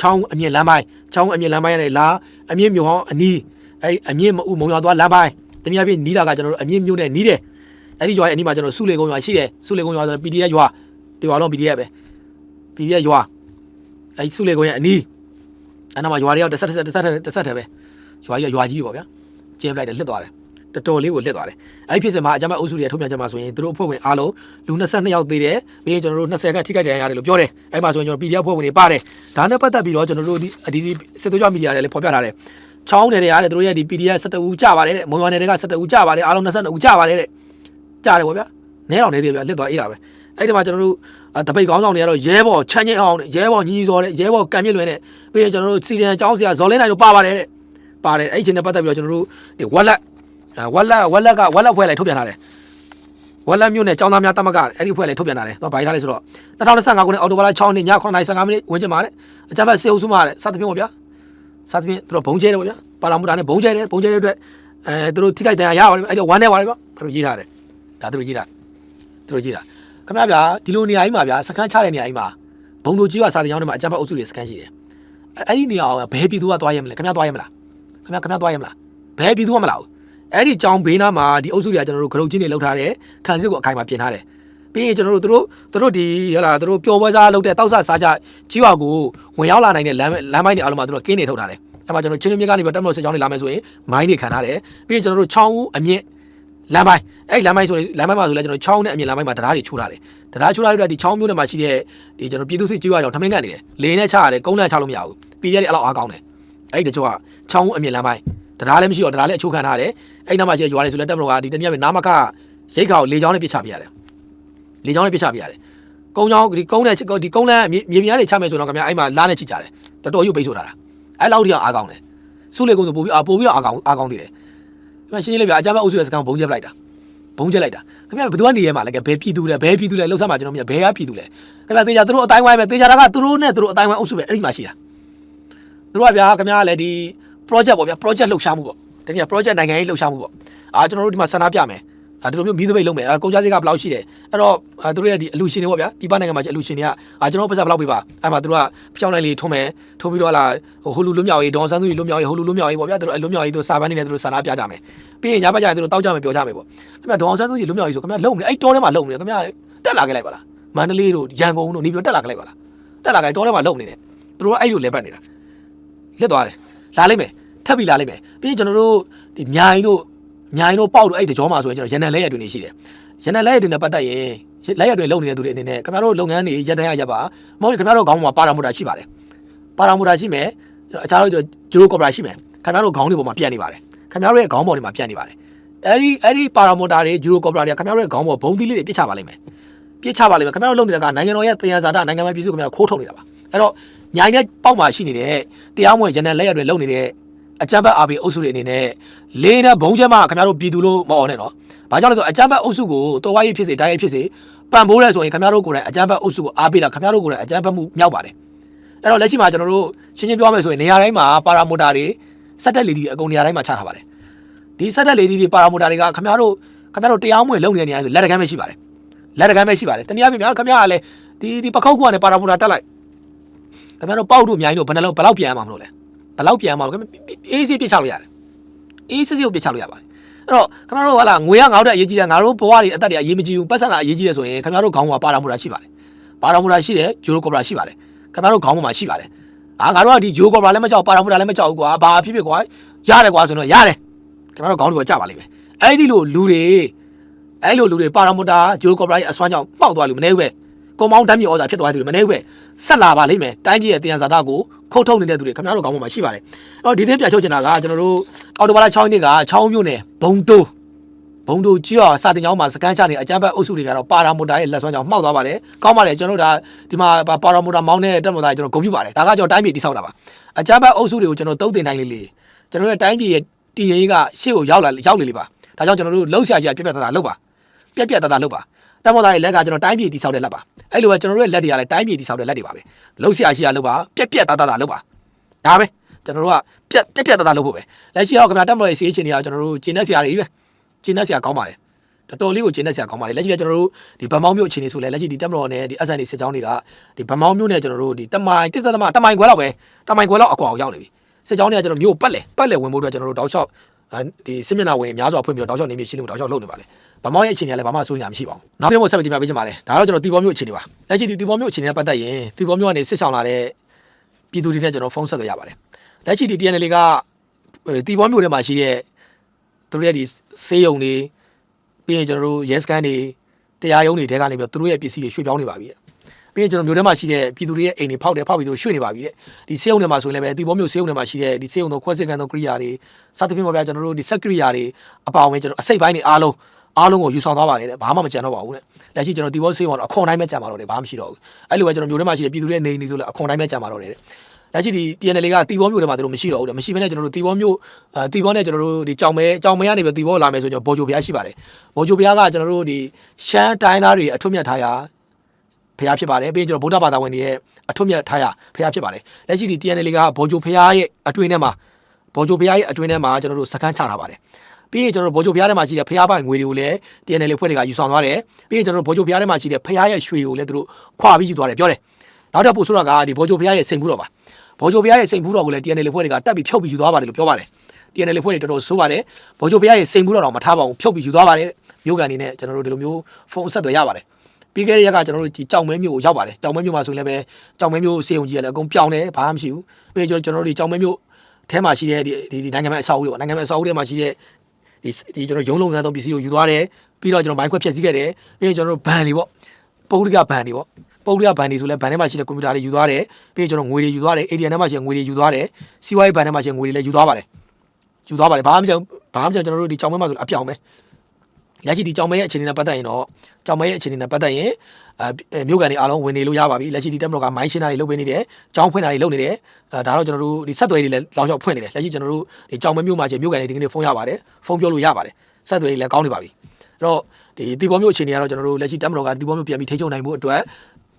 ချောင်းအမြင့်လမ်းပိုင်းချောင်းအမြင့်လမ်းပိုင်းနဲ့လာအမြင့်မြို့ဟောင်းအနီးအဲ့အမြင့်မဦးမုံရွာသွားလမ်းပိုင်းတနည်းအားဖြင့်နီးတာကကျွန်တော်တို့အမြင့်မြို့နဲ့နီးတယ် အဲ့ဒီရွာရဲ့အနီးမှာကျွန်တော်စုလေကုန်းရွာရှိတယ်စုလေကုန်းရွာဆိုတော့ PDF ရွာဒီရွာလုံး PDF ပဲ PDF ရွာအဲ့စုလေကုန်းရဲ့အနီးအဲ့နာမှာရွာတွေရောက်တစ်ဆက်တစ်ဆက်တစ်ဆက်တစ်ဆက်တည်းပဲရွာကြီးကရွာကြီးပေါ့ဗျာကျင်းပလိုက်တယ်လှစ်သွားတယ်တော်တော်လေးကိုလှစ်သွားတယ်အဲ့ဒီဖြစ်စဉ်မှာအကြမ်းဖက်အုပ်စုတွေထုတ်ပြန်ချက်မှာဆိုရင်သူတို့အဖွဲ့ဝင်အားလုံးလူ22ယောက်သေးတယ်ပြီးရင်ကျွန်တော်တို့20ခန့်ထိခိုက်ဒဏ်ရာရတယ်လို့ပြောတယ်အဲ့မှာဆိုရင်ကျွန်တော် PDF အဖွဲ့ဝင်တွေပါတယ်ဒါနဲ့ပတ်သက်ပြီးတော့ကျွန်တော်တို့ဒီဒီစစ်သွေးကြွမီဒီယာတွေလည်းဖော်ပြထားတယ်ချောင်းတယ်တွေရတယ်သူတို့ရဲ့ဒီ PDF 17ဦးကြပါတယ်တဲ့မွန်ရွာနယ်တွေက17ဦးကြပါတယ်အားလုံး22ဦးကြပါတယ်တဲ့ ကြတယ်ပေါ့ဗျာနဲတော်နေသေးဗျာလှစ်သွားအေးတာပဲအဲ့ဒီမှာကျွန်တော်တို့တပိတ်ကောင်းဆောင်တွေကတော့ရဲဘော်ချမ်းချင်းအောင်တဲ့ရဲဘော်ညီညီစော်တဲ့ရဲဘော်ကံမြင့်လွင်တဲ့ပြီးရင်ကျွန်တော်တို့စီရန်ចောင်းဆရာဇော်လင်းနိုင်တို့ပါပါတယ်တဲ့ပါတယ်အဲ့ဒီချင်းနဲ့ပတ်သက်ပြီးတော့ကျွန်တော်တို့ဒီဝက်လက်ဝက်လက်ဝက်လက်ကဝက်လက်ဖွဲ့လိုက်ထုတ်ပြန်ထားတယ်ဝက်လက်မြို့နယ်ចောင်းသားများတမကအဲ့ဒီဖွဲ့လိုက်ထုတ်ပြန်ထားတယ်တော့ဘာထားလဲဆိုတော့2025ခုနှစ်အောက်တိုဘာလ6နှစ်ည9:55မိနစ်ဝန်းကျင်မှာတဲ့အကြမ်းဖက်စေအုပ်စုမှာတဲ့စသဖြင့်ပေါ့ဗျာစသဖြင့်သူတို့ဘုံကျဲတယ်ပေါ့ဗျာပါလာမှုတာနဲ့ဘုံကျဲတယ်ဘုံကျဲတဲ့အတွက်အဲသူတို့ထိခိုက်ဒဏ်ရာရပါတယ်အဲ့တော့ဝမ်းနေပါတယ်ဗျသူတို့ရေးထားတယ် ဒါသူတို့ရေးတာသူတို့ရေးတာခင်ဗျားဗျာဒီလိုနေရာကြီးမှာဗျာစကန်ချတဲ့နေရာကြီးမှာဘုံတို့ကြီးကစာတင်ကျောင်းထဲမှာအကြမ်းဖက်အုပ်စုတွေစကန်ရှိတယ်အဲ့ဒီနေရာကဘယ်ပြည်သူကသွားရမလဲခင်ဗျားသွားရမလားခင်ဗျားခင်ဗျားသွားရမလားဘယ်ပြည်သူကမလာဘူးအဲ့ဒီကျောင်းဘေးနားမှာဒီအုပ်စုတွေကကျွန်တော်တို့ဂရုတ်ချင်းတွေလောက်ထားတယ်ခံစစ်ကိုအခိုင်မှာပြင်ထားတယ်ပြီးရင်ကျွန်တော်တို့တို့တို့ဒီဟလာတို့ပျော်ပွဲစားလုပ်တဲ့တောက်ဆစားကြကြီးဝါကိုဝင်ရောက်လာနိုင်တဲ့လမ်းလမ်းပိုင်းတွေအားလုံးမှာတို့ကကင်းနေထုတ်ထားတယ်အဲ့မှာကျွန်တော်ချင်းမြစ်ကနေပြီးတက်မလို့စစ်ကြောင်းတွေလာမယ်ဆိုရင်မိုင်းတွေခံထားတယ်ပြီးရင်ကျွန်တော်တို့ချောင်းဦးအမြင့် လမ်းပိုင်းအဲ့လမ်းပိုင်းဆိုရင်လမ်းပိုင်းမှာဆိုလဲကျွန်တော်ချောင်းနဲ့အမြင့်လမ်းပိုင်းမှာတရားတွေချိုးထားတယ်တရားချိုးထားတဲ့ဒီချောင်းမျိုးတွေမှာရှိတဲ့ဒီကျွန်တော်ပြည်သူစစ်ကြီးဝါတော့ထမင်းကန်နေတယ်လေနဲ့ချရတယ်ကုန်းနဲ့ချလို့မရဘူးပြည်ရဲတွေအဲ့လောက်အားကောင်းတယ်အဲ့ဒီတချို့ကချောင်းဦးအမြင့်လမ်းပိုင်းတရားလည်းမရှိတော့တရားလည်းအချိုးခံထားတယ်အဲ့နောက်မှာရှိတဲ့ရွာတွေဆိုလဲတက်မလို့ကဒီတနည်းအားဖြင့်နာမကရိတ်ခါကိုလေချောင်းနဲ့ပြစ်ချပြရတယ်လေချောင်းနဲ့ပြစ်ချပြရတယ်ကုန်းချောင်းဒီကုန်းနဲ့ဒီကုန်းလမ်းမြေမြေပြားတွေချမယ်ဆိုတော့ခင်ဗျာအဲ့မှာလားနဲ့ချိကြတယ်တော်တော်ရုပ်ပိတ်ဆိုတာအဲ့လောက်ထိအားကောင်းတယ်စုလေကုန်းဆိုပို့ပြီးပို့ပြီးတော့အားကောင်းအားကောင်းသေးတယ်ဒီ မှာရှင်းရှင်းလေးပြအကြမ်းဖက်အုပ်စုရဲ့စကန်ဘုံကျက်ပလိုက်တာဘုံကျက်လိုက်တာခင်ဗျာဘယ်သူကနေရဲမှာလဲကဲဘယ်ပြည်သူလဲဘယ်ပြည်သူလဲလှုပ်ရှားမှာကျွန်တော်မြင်ဘယ်ကပြည်သူလဲခင်ဗျာတေချာသူတို့အတိုင်းဝိုင်းပဲတေချာတာကသူတို့နဲ့သူတို့အတိုင်းဝိုင်းအုပ်စုပဲအဲ့ဒီမှာရှိတာသူတို့ကဗျာခင်ဗျာကလည်းဒီ project ပေါ့ဗျာ project လှုပ်ရှားမှုပေါ့တကယ် project နိုင်ငံရေးလှုပ်ရှားမှုပေါ့အာကျွန်တော်တို့ဒီမှာဆန္ဒပြမယ်အာ ဒီလိုမျိုးမီးသပိတ်လုပ်မယ်အာကုန်ကြစည်ကဘယ်လောက်ရှိတယ်အဲ့တော့အာသူတို့ရဲ့ဒီအလူရှင်တွေပေါ့ဗျာဒီပနိုင်ငံမှာကျအလူရှင်တွေကအာကျွန်တော်ပတ်စပ်ဘယ်လောက်ပေးပါအဲ့မှာသူတို့ကဖြောင်းလိုက်လေးထုံးမယ်ထုံးပြီးတော့လာဟိုဟိုလူလွတ်မြောက်ရေးဒေါန်ဆန်းသူကြီးလွတ်မြောက်ရေးဟိုလူလွတ်မြောက်ရေးပေါ့ဗျာသူတို့အလွတ်မြောက်ရေးသူစာပန်းနေနဲ့သူတို့ဆန္ဒပြကြမယ်ပြီးရင်ညဘက်ကျရင်သူတို့တောက်ကြမယ်ပြောကြမယ်ပေါ့ခင်ဗျာဒေါန်ဆန်းသူကြီးလွတ်မြောက်ရေးဆိုခင်ဗျာလုံနေအဲ့တောထဲမှာလုံနေခင်ဗျာတက်လာခဲ့လိုက်ပါလားမန္တလေးတို့ရန်ကုန်တို့နေပြီးတက်လာခဲ့လိုက်ပါလားတက်လာခဲ့တောထဲမှာလုံနေတယ်သူတို့ကအဲ့လိုလဲပတ်နေတာလက်သွားတယ်လာလိုက်မယ်ထပ်ပြီးလာလိုက်မယ်ပြီးရင်ကျွန်တော်တို့ဒီမြိုင်တို့ မြိုင်တို့ပေါက်တို့အဲ့တကြောမှာဆိုရင်ကျွန်တော်ရန်နံလဲရတွင်နေရှိတယ်ရန်နံလဲရတွင်နဲ့ပတ်သက်ရင်လဲရတွင်လုံနေတဲ့သူတွေအနေနဲ့ခင်ဗျားတို့လုပ်ငန်းတွေရတဲ့ရရပါမဟုတ်ခင်ဗျားတို့ခေါင်းမှာပါတာမိုတာရှိပါတယ်ပါတာမိုတာရှိမယ်အခြားတို့ဂျိုးကော်ပရာရှိမယ်ခင်ဗျားတို့ခေါင်းတွေပေါ်မှာပြန့်နေပါတယ်ခင်ဗျားတို့ရဲ့ခေါင်းပေါ်တွေမှာပြန့်နေပါတယ်အဲ့ဒီအဲ့ဒီပါရာမိုတာတွေဂျိုးကော်ပရာတွေခင်ဗျားတို့ရဲ့ခေါင်းပေါ်ဘုံသီးလေးတွေပြစ်ချပါလိမ့်မယ်ပြစ်ချပါလိမ့်မယ်ခင်ဗျားတို့လုပ်နေတာကနိုင်ငံတော်ရဲ့တရားစာတနိုင်ငံမှာပြည်စုခင်ဗျားတို့ခိုးထုတ်နေတာပါအဲ့တော့ညာနဲ့ပေါက်မှာရှိနေတဲ့တရားမဝင်ရန်နံလဲရတွင်လုံနေတဲ့ အကြမ်းဖက်အာဘီအုပ်စုတွေအနေနဲ့လေးနဲ့ဘုံကျဲမှာခင်ဗျားတို့ပြည်သူလို့မအောင်နဲ့နော်။ဘာကြောင့်လဲဆိုတော့အကြမ်းဖက်အုပ်စုကိုတော်ဝါရေးဖြစ်စေတိုင်းရေးဖြစ်စေပံ့ပိုးရဲဆိုရင်ခင်ဗျားတို့ကိုယ်တိုင်အကြမ်းဖက်အုပ်စုကိုအားပေးတာခင်ဗျားတို့ကိုယ်တိုင်အကြမ်းဖက်မှုမြောက်ပါတယ်။အဲ့တော့လက်ရှိမှာကျွန်တော်တို့ရှင်းရှင်းပြောမယ်ဆိုရင်နေရာတိုင်းမှာပါရာမိုတာတွေစက်တက်လေဒီအကုန်နေရာတိုင်းမှာချထားပါတယ်။ဒီစက်တက်လေဒီတွေပါရာမိုတာတွေကခင်ဗျားတို့ခင်ဗျားတို့တရားမဝင်လုပ်နေတဲ့နေရာဆိုလက်တကမ်းပဲရှိပါတယ်။လက်တကမ်းပဲရှိပါတယ်။တနည်းအားဖြင့်များခင်ဗျားကလည်းဒီဒီပခောက်ကူကနေပါရာမိုတာတက်လိုက်ခင်ဗျားတို့ပေါက်တို့အများကြီးတို့ဘယ်နှလုံးဘယ်လောက်ပြန်ရမှာမလို့လဲ။ ဘယ်လောက်ပြန်မှာလို့အေးစေးပြစ်ချလို့ရတယ်အေးစစ်စစ်ကိုပြစ်ချလို့ရပါတယ်အဲ့တော့ခင်ဗျားတို့ဟာလာငွေကငါတို့အရေးကြီးတယ်ငါတို့ဘဝတွေအသက်တွေအရေးမကြီးဘူးပတ်စံအရေးကြီးတယ်ဆိုရင်ခင်ဗျားတို့ခေါင်းကပါတော်မူတာရှိပါတယ်ပါတော်မူတာရှိတယ်ဂျိုးကော်ပရာရှိပါတယ်ခင်ဗျားတို့ခေါင်းပေါ်မှာရှိပါတယ်အာငါတို့ကဒီဂျိုးကော်ပရာလည်းမကြောက်ပါတော်မူတာလည်းမကြောက်ဘူးကွာဘာဖြစ်ဖြစ်ကွာရတယ်ကွာဆိုတော့ရတယ်ခင်ဗျားတို့ခေါင်းတွေကကြပါလိမ့်မယ်အဲ့ဒီလိုလူတွေအဲ့လိုလူတွေပါတော်မူတာဂျိုးကော်ပရာရဲ့အစွမ်းကြောင့်ပေါက်သွားလို့မနေဘူးပဲကွန်မောင်းတမ်းမြေဩဇာဖြစ်သွားတယ်လို့မနေဘူးပဲဆက်လာပါလိမ့်မယ်တိုင်းပြည်ရဲ့တရားစာတကို ခုတ်ထုတ်နေတဲ့သူတွေခင်ဗျားတို့ခေါင်းပေါ်မှာရှိပါတယ်အဲ့တော့ဒီသင်းပြချုပ်ချင်တာကကျွန်တော်တို့အော်တိုဘာလ6ရက်နေ့က6မြို့နယ်ဘုံတိုးဘုံတိုးကြီးရစာတင်ကျောင်းမှာစကန်ချနေအကြမ်းဖက်အုပ်စုတွေကတော့ပါရာမိုတာရဲ့လက်စွမ်းကြောင့်မှောက်သွားပါတယ်ကောင်းပါတယ်ကျွန်တော်တို့ဒါဒီမှာပါရာမိုတာမောင်းတဲ့တက်မိုတာကျွန်တော်ဂုဏ်ပြုပါတယ်ဒါကကျွန်တော်တိုင်းပြည်တိဆောက်တာပါအကြမ်းဖက်အုပ်စုတွေကိုကျွန်တော်တုံးတင်တိုင်းလေးလေးကျွန်တော်တို့တိုင်းပြည်ရဲ့တည်ရေးကရှေ့ကိုရောက်လာရောက်လေလေပါဒါကြောင့်ကျွန်တော်တို့လှုပ်ရှားကြပြက်ပြက်တတာလုပ်ပါပြက်ပြက်တတာလုပ်ပါ တက်မောတာရဲ့လက်ကကျွန်တော်တိုင်းပြည်တိဆောက်တဲ့လက်ပါအဲ့လိုပဲကျွန်တော်တို့ရဲ့လက်တွေကလည်းတိုင်းပြည်တိဆောက်တဲ့လက်တွေပါပဲလှုပ်ရှားရှိရလုပ်ပါပြက်ပြက်တတာတာလုပ်ပါဒါပဲကျွန်တော်တို့ကပြက်ပြက်ပြက်တတာလုပ်ဖို့ပဲလက်ရှိတော့ခင်ဗျာတက်မလို့ရေးစီးချင်နေရကျွန်တော်တို့ကျင်းတဲ့ဆရာတွေပဲကျင်းတဲ့ဆရာကောင်းပါတယ်တတော်တော်လေးကိုကျင်းနေစရာကောင်းပါလေလက်ရှိလည်းကျွန်တော်တို့ဒီဗမောင်းမြို့အခြေအနေဆိုလဲလက်ရှိဒီတက်မတော်နဲ့ဒီ SN စစ်ကြောင်းတွေကဒီဗမောင်းမြို့နဲ့ကျွန်တော်တို့ဒီတမိုင်တစ်သက်သမားတမိုင်ခွဲလောက်ပဲတမိုင်ခွဲလောက်အကွာအောင်ရောက်နေပြီစစ်ကြောင်းတွေကကျွန်တော်မြို့ပတ်လေပတ်လေဝင်ဖို့အတွက်ကျွန်တော်တို့တောက်လျှောက်ဒီစစ်မျက်နှာဝင်များစွာဖွင့်ပြီးတော့တောက်လျှောက်နေမြေရှင်းလို့တောက်လျှောက်လုပ်နေပါလေ ဗမောင်းရဲ့အခြေအနေကလည်းဘာမှစိုးရိမ်ရမရှိပါဘူးနောက်တစ်ခုဆက်ပြီးတင်ပြပေးချင်ပါတယ်ဒါတော့ကျွန်တော်တီဘောမြို့အခြေအနေပါလက်ရှိဒီတီဘောမြို့အခြေအနေနဲ့ပတ်သက်ရင်တီဘောမြို့ကနေစစ်ဆောင်လာတဲ့ပြည်သူတွေနဲ့ကျွန်တော်ဖုန်းဆက်သွယ်ရပါတယ်လက်ရှိဒီ TNL ကတီဘောမြို့ထဲမှာရှိတဲ့သူတို့ရဲ့ဒီစေးရုံတွေပြီးရင်ကျွန်တော်တို့ရဲစခန်းတွေတရားရုံးတွေတဲကနေပြီးတော့သူတို့ရဲ့ပစ္စည်းတွေရွှေ့ပြောင်းနေပါပြီတဲ့ပြီးရင်ကျွန်တော်မျိုးထဲမှာရှိတဲ့ပြည်သူတွေရဲ့အိမ်တွေဖောက်တယ်ဖောက်ပြီးသူတို့ရွှေ့နေပါပြီတဲ့ဒီစေုံတွေမှာဆိုရင်လည်းပဲဒီဘောမျိုးစေုံတွေမှာရှိတဲ့ဒီစေုံတို့ခွဲစစ်ကန်တို့ကရိယာတွေစသဖြင့်ပေါ့ဗျာကျွန်တော်တို့ဒီစက်ကရိယာတွေအပါအဝင်ကျွန်တော်အစိတ်ပိုင်းတွေအားလုံး အားလုံးကိုယူဆောင်သွားပါတယ်တဲ့ဘာမှမကြံတော့ပါဘူးတဲ့လက်ရှိကျွန်တော်ဒီဘောစေုံကတော့အခွန်တိုင်းပဲကြံပါတော့တယ်ဘာမှမရှိတော့ဘူးအဲ့လိုပဲကျွန်တော်မျိုးထဲမှာရှိတဲ့ပြည်သူတွေရဲ့နေနေဆိုလည်းအခွန်တိုင်းပဲကြံပါတော့တယ်တဲ့လက်ရှိဒီ TNL ကတီဘောမျိုးတွေမှာသူတို့မရှိတော့ဘူးတဲ့မရှိဘဲနဲ့ကျွန်တော်တို့တီဘောမျိုးအဲတီဘောနဲ့ကျွန်တော်တို့ဒီကြောင်မဲကြောင်မဲကနေပြီးတီဘောလာမယ်ဆိုကျွန်တော်ဘောဂျိုဘုရားရှိပါတယ်ဘောဂျိုဘုရားကကျွန်တော်တို့ဒီရှမ်းတိုင်းသားတွေအထွတ်မြတ်ထားရာဘုရားဖြစ်ပါတယ်ပြီးရင်ကျွန်တော်ဗုဒ္ဓဘာသာဝင်တွေရဲ့အထွတ်မြတ်ထားရာဘုရားဖြစ်ပါတယ်လက်ရှိဒီ TNL ကဘောဂျိုဘုရားရဲ့အတွင်းထဲမှာဘောဂျိုဘုရားရဲ့အတွင်းထဲမှာကျွန်တော်တို့စကန်ချထားပါတယ် ပြီးရင်ကျွန်တော်တို့ဘောဂျိုဘုရားထဲမှာရှိတဲ့ဘုရားပိုင်ငွေတွေကိုလည်း TNL ဖွဲ့တွေကယူဆောင်သွားတယ်ပြီးရင်ကျွန်တော်တို့ဘောဂျိုဘုရားထဲမှာရှိတဲ့ဘုရားရဲ့ရွှေတွေကိုလည်းသူတို့ခွာပြီးယူသွားတယ်ပြောတယ်နောက်တော့ပို့ဆိုတာကဒီဘောဂျိုဘုရားရဲ့စိန်ကူးတော်ပါဘော်ဂျိုဘုရားရဲ့စိန်ဘူးတော်ကိုလည်း TNL ဖွဲ့တွေကတက်ပြီးဖြုတ်ပြီးယူသွားပါတယ်လို့ပြောပါတယ် TNL ဖွဲ့တွေတော်တော်ဆိုးပါတယ်ဘော်ဂျိုဘုရားရဲ့စိန်ဘူးတော်တော့မထားပါဘူးဖြုတ်ပြီးယူသွားပါတယ်မြို့ကန်နေနဲ့ကျွန်တော်တို့ဒီလိုမျိုးဖုန်းဆက်သွယ်ရပါတယ်ပြီးခဲ့တဲ့ရက်ကကျွန်တော်တို့ဒီကြောင်မဲမြို့ကိုရောက်ပါတယ်ကြောင်မဲမြို့မှာဆိုရင်လည်းပဲကြောင်မဲမြို့စေုံကြီးကလည်းအကုန်ပြောင်းတယ်ဘာမှမရှိဘူးပြီးတော့ကျွန်တော်တို့ဒီကြောင်မဲမြို့ထဲမှာရှိတဲ့ဒီဒီနိုင်ငံမဲ့အဆောက်အဦတွေပေါ့နိုင်ငံမဲ့အဆောက်အဦတွေမှာရှိတဲ့ ဒီဒီကျွန်တော်ရုံးလုံးကန်းသုံးပစ္စည်းကိုယူသွားတယ်ပြီးတော့ကျွန်တော်ဘိုင်းခွက်ဖြည့်ဆည်းခဲ့တယ်ပြီးရင်ကျွန်တော်တို့ဘန်တွေပေါ့ပုဂ္ဂလိကဘန်တွေပေါ့ပုဂ္ဂလိကဘဏ်တွေဆိုလဲဘဏ်ထဲမှာရှိတဲ့ကွန်ပျူတာတွေယူသွားတယ်ပြီးရင်ကျွန်တော်ငွေတွေယူသွားတယ် ATM ထဲမှာရှိတဲ့ငွေတွေယူသွားတယ်စီးပွားရေးဘဏ်ထဲမှာရှိတဲ့ငွေတွေလည်းယူသွားပါတယ်ယူသွားပါတယ်ဘာမှမကြောက်ဘာမှမကြောက်ကျွန်တော်တို့ဒီကြောင်မဲမှာဆိုအပြောင်ပဲလက်ရှိဒီကြောင်မဲရဲ့အခြေအနေနဲ့ပတ်သက်ရင်တော့ကြောင်မဲရဲ့အခြေအနေနဲ့ပတ်သက်ရင် အဲမြို့ကန်တွေအားလုံးဝင်နေလို့ရပါပြီလက်ရှိဒီတက်မတော်ကမိုင်းရှင်းတာတွေလုပ်ပေးနေတယ်ကြောင်းဖွင့်တာတွေလုပ်နေတယ်အဲဒါတော့ကျွန်တော်တို့ဒီဆက်သွယ်တွေလည်းလောင်ချောက်ဖွင့်နေတယ်လက်ရှိကျွန်တော်တို့ဒီကြောင်မဲမြို့မှာရှိမြို့ကန်တွေဒီကနေ့ဖုန်းရပါတယ်ဖုန်းပြောလို့ရပါတယ်ဆက်သွယ်တွေလည်းကောင်းနေပါပြီအဲ့တော့ဒီတီဘောမြို့အခြေအနေကတော့ကျွန်တော်တို့လက်ရှိတက်မတော်ကတီဘောမြို့ပြန်ပြီးထိန်းချုပ်နိုင်မှုအတွက်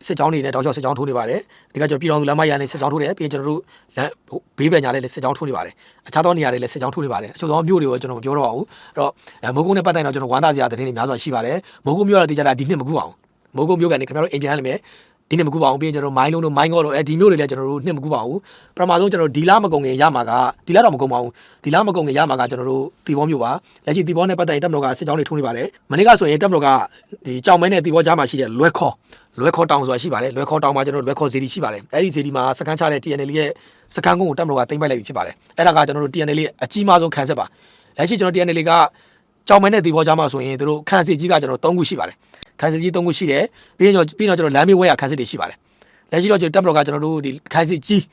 စစ်ကြောင်းတွေနဲ့တောက်လျှောက်စစ်ကြောင်းထိုးနေပါတယ်ဒီကကျွန်တော်ပြည်တော်သူလမ်းမရနဲ့စစ်ကြောင်းထိုးတယ်ပြီးရင်ကျွန်တော်တို့လမ်းဘေးပညာလည်းစစ်ကြောင်းထိုးနေပါတယ်အခြားသောနေရာတွေလည်းစစ်ကြောင်းထိုးနေပါတယ်အချို့သောမြို့တွေကိုကျွန်တော်မပြောတော့ပါဘူးအဲ့တော့မိုးကုန်းနဲ့ပတ်သက်တော့ကျွန်တော်ဝမ်းသာစရာသတင်းတွေများစွာရှိပါတယ်မိုးကုန်းမြို့ကတော့တိကျတာဒီနှစ်မကူအောင် မိုးကုန်းမြို့ကနေခင်ဗျားတို့အိမ်ပြန်ရလိမ့်မယ်ဒီနှစ်မကူပါအောင်ပြီးရင်ကျွန်တော်မိုင်းလုံးတို့မိုင်းကောတို့အဲဒီမြို့တွေလည်းကျွန်တော်တို့နှစ်မကူပါဘူးပထမဆုံးကျွန်တော်ဒီလားမကုံငင်ရမှာကဒီလားတော့မကုံပါဘူးဒီလားမကုံငင်ရမှာကကျွန်တော်တို့တီဘောမြို့ပါလက်ရှိတီဘောနဲ့ပတ်သက်ရင်တပ်မတော်ကစစ်ကြောင်းတွေထိုးနေပါတယ်မနေ့ကဆိုရင်တပ်မတော်ကဒီကြောင်မဲနဲ့တီဘောကြားမှာရှိတဲ့လွဲခေါ်လွဲခေါ်တောင်ဆိုတာရှိပါတယ်လွဲခေါ်တောင်မှာကျွန်တော်တို့လွဲခေါ်ဇီဒီရှိပါတယ်အဲ့ဒီဇီဒီမှာစကန်ချတဲ့ TNL ရဲ့စကန်ကုန်းကိုတက်မလို့ကတင်ပိုက်လိုက်ပြီဖြစ်ပါတယ်အဲ့ဒါကကျွန်တော်တို့ TNL ရဲ့အကြီးမားဆုံးခံစစ်ပါလက်ရှိကျွန်တော် TNL ကကြောင်မဲနဲ့ဒီဘောကြားမှာဆိုရင်တို့ခံစစ်ကြီးကကျွန်တော်၃ခုရှိပါတယ် ခံစစ်ကြီး၃ခုရှိတယ်ပြီးရင်ပြီးတော့ကျွန်တော်လမ်းမေးဝဲရခံစစ်တွေရှိပါတယ်လက်ရှိတော့ကျွန်တော်တက်မလို့ကကျွန်တော်တို့ဒီခံစစ်ကြီး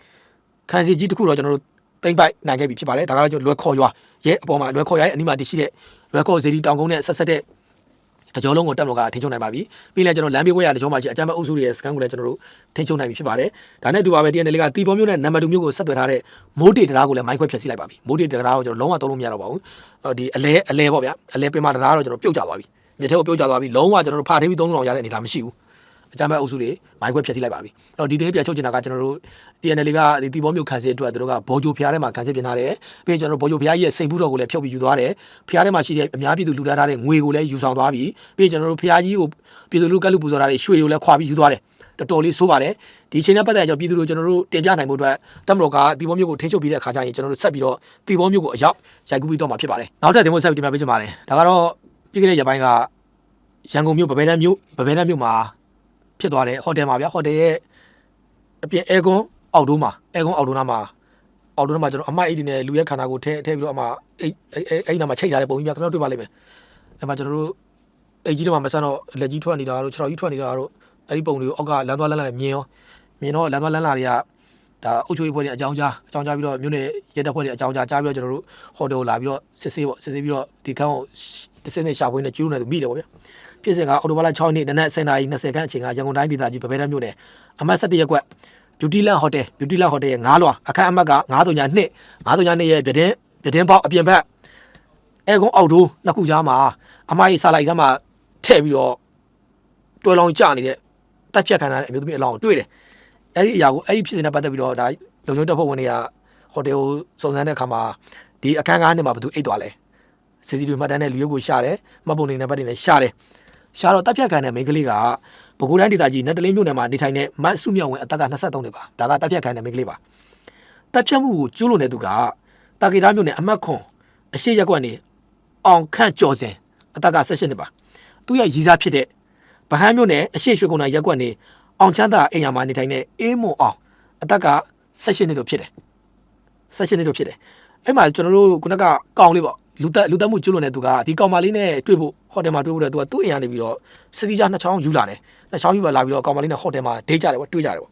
ခံစစ်ကြီးတစ်ခုတော့ကျွန်တော်တို့တင်ပိုက်နိုင်ခဲ့ပြီဖြစ်ပါတယ်ဒါကတော့ကျွန်တော်လွဲခေါ်ရွာရဲ့အပေါ်မှာလွဲခေါ်ရွာရဲ့အနီးမှာတည်ရှိတဲ့လွဲခေါ်ဇီဒီတောင်ကုန်းနဲ့ဆက်ဆက်တဲ့တကြောလုံးကိုတက်မလို့ကထိန်းချုပ်နိုင်ပါပြီပြီးလဲကျွန်တော်လမ်းပြေးခွဲရတကြောမှာကြီးအကြမ်းဖက်အုပ်စုတွေရဲ့စကန်ကိုလည်းကျွန်တော်တို့ထိန်းချုပ်နိုင်ပြီဖြစ်ပါတယ်ဒါနဲ့တူပါပဲ TNL ကတီပေါ်မျိုးနဲ့နံပါတ်2မျိုးကိုဆက်သွယ်ထားတဲ့မိုးတေတရားကိုလည်းမိုက်ခွဲဖျက်ဆီးလိုက်ပါပြီမိုးတေတရားကိုကျွန်တော်လုံးဝသုံးလို့မရတော့ပါဘူးဒီအလဲအလဲပေါ့ဗျာအလဲပင်မတရားတော့ကျွန်တော်ပြုတ်ကျသွားပြီ မြစ်ထဲကိုပြုတ်ကျသွားပြီလုံးဝကျွန်တော်တို့ဖာထေးပြီးသုံးလို့ရတဲ့အနေအထားမရှိဘူးအကြမ်းဖက်အုပ်စုတွေမိုက်ခွဲဖျက်ဆီးလိုက်ပါပြီအဲ့တော့ဒီတင်းပြန်ချုပ်ချင်တာကကျွန်တော်တို့ TNL ကဒီတီပေါ်မျိုးခံစစ်အတွက်သူတို့ကဘောဂျိုဖျားထဲမှာခံစစ်ပြင်ထားတယ်ပြီးရင်ကျွန်တော်တို့ဘောဂျိုဖျားကြီးရဲ့စိန်ဘူးတော်ကိုလည်းဖြုတ်ပြီးယူသွားတယ်ဖျားထဲမှာရှိတဲ့အများပြည်သူလူထားထားတဲ့ငွေကိုလည်းယူဆောင်သွားပြီပြီးရင်ကျွန်တော်တို့ဖျားကြီးကိုပြည်သူလူကလူပူဇော်ထားတဲ့ရွှေကိုလည်းခွာပြီးယူသွားတယ်တော်တော်လေးဆိုးပါတယ်ဒီချိန်နဲ့ပတ်သက်ကျွန်တော်ပြည်သူတို့ကျွန်တော်တို့တင်ပြနိုင်မှုအတွက်တမတော်ကတီဘောမျိုးကိုထိန်းချုပ်ပြီးတဲ့အခါကျရင်ကျွန်တော်တို့ဆက်ပြီးတော့တီဘောမျိုးကိုအရောက်ရိုက်ကူးပြီးတော့မှာဖြစ်ပါတယ်နောက်ထပ်တင်ဖို့ဆက်ပြီးတင်ပြပေးချင်ပါတယ်ဒါကတော့ ပြည်ခဲ့တဲ့ရက်ပိုင်းကရန်ကုန်မြို့ဗဘဲတန်းမြို့ဗဘဲတန်းမြို့မှာဖြစ်သွားတဲ့ဟိုတယ်မှာဗျာဟိုတယ်ရဲ့အပြင်အဲကွန်အောက်တိုးမှာအဲကွန်အောက်တိုးနားမှာအောက်တိုးနားမှာကျွန်တော်အမိုက်အိတ်တွေနဲ့လူရဲ့ခန္ဓာကိုယ်ထဲထဲပြီးတော့အမအိတ်အဲ့အဲ့နားမှာချိတ်ထားတဲ့ပုံကြီးများကျွန်တော်တွေ့ပါလိမ့်မယ်အဲ့မှာကျွန်တော်တို့အိတ်ကြီးတွေမှာမဆန်းတော့လက်ကြီးထွက်နေတာတို့ခြေထောက်ကြီးထွက်နေတာတို့အဲ့ဒီပုံတွေကိုအောက်ကလမ်းသွားလမ်းလာနဲ့မြင်ရောမြင်တော့လမ်းသွားလမ်းလာတွေကဒါအုပ်ချုပ်ရေးဖွဲ့တွေအကြောင်းကြားအကြောင်းကြားပြီးတော့မြို့နယ်ရဲတပ်ဖွဲ့တွေအကြောင်းကြားကြားပြီးတော့ကျွန်တော်တို့ဟိုတယ်ကိုလာပြီးတော့စစ်ဆေးပေါ့စစ်ဆေးပြီးတော့ဒီခန်းကို တစ်စင်းနဲ့ရှာဖွေနေကျူးနေသူမိတယ်ပေါ့ဗျာဖြစ်စဉ်ကအော်တိုဘာလ6နှစ်နနက်7:20နာရီ20ခန်းအချိန်ကရန်ကုန်တိုင်းဒေသကြီးဗဘဲတန်းမြို့နယ်အမှတ်17ရပ်ကွက် Beauty Land Hotel Beauty Land Hotel ရဲ့9လွာအခန်းအမှတ်က932 932ရဲ့ပြတင်းပြတင်းပေါက်အပြင်ဘက်အဲကုန်းအောက်တိုးနှစ်ခုကြားမှာအမကြီးစာလိုက်ကမ်းမှာထည့်ပြီးတော့တွဲလောင်းကျနေတဲ့တက်ဖြတ်ခံရတဲ့အမျိုးသမီးအလောင်းကိုတွေ့တယ်အဲ့ဒီအရာကိုအဲ့ဒီဖြစ်စဉ်နဲ့ပတ်သက်ပြီးတော့ဒါလုံချုံတပ်ဖွဲ့ဝင်တွေကဟိုတယ်ကိုစုံစမ်းတဲ့အခါမှာဒီအခန်းကားနဲ့မှာဘယ်သူအိတ်သွားလဲ စီစီတွေမှတ်တမ်းနဲ့လူရုပ်ကိုရှာတယ်မှတ်ပုံတွေနဲ့ပတ်တွေနဲ့ရှာတယ်ရှာတော့တပ်ဖြတ်ခံတဲ့မိန်းကလေးကဘကိုးတိုင်းဒေသကြီးနတ်တလင်းမြို့နယ်မှာနေထိုင်တဲ့မတ်စုမြောင်ဝင်အသက်က23နှစ်ပါဒါကတပ်ဖြတ်ခံတဲ့မိန်းကလေးပါတပ်ဖြတ်မှုကိုကျူးလွန်တဲ့သူကတာဂီတာမြို့နယ်အမတ်ခွန်အရှိရက်ကွက်နေအောင်ခန့်ကျော်စင်အသက်က18နှစ်ပါသူရဲ့ရည်စားဖြစ်တဲ့ဗဟန်းမြို့နယ်အရှိရွှေကုန်းနိုင်ရက်ကွက်နေအောင်ချမ်းသာအိမ်ယာမှာနေထိုင်တဲ့အေးမွန်အောင်အသက်က18နှစ်လို့ဖြစ်တယ်18နှစ်လို့ဖြစ်တယ်အဲ့မှာကျွန်တော်တို့ခုနကကောင်းလေးပေါ့ လူတက်လူတက်မှုကျွလွန်တဲ့သူကဒီကောင်မလေးနဲ့တွေ့ဖို့ဟိုတယ်မှာတွေ့ဖို့တဲ့သူကသူ့အိမ်ကနေပြီးတော့စတီးကြနှစ်ချောင်းယူလာတယ်နှစ်ချောင်းယူလာပြီးတော့ကောင်မလေးနဲ့ဟိုတယ်မှာဒိတ်ကြတယ်ပေါ့တွေ့ကြတယ်ပေါ့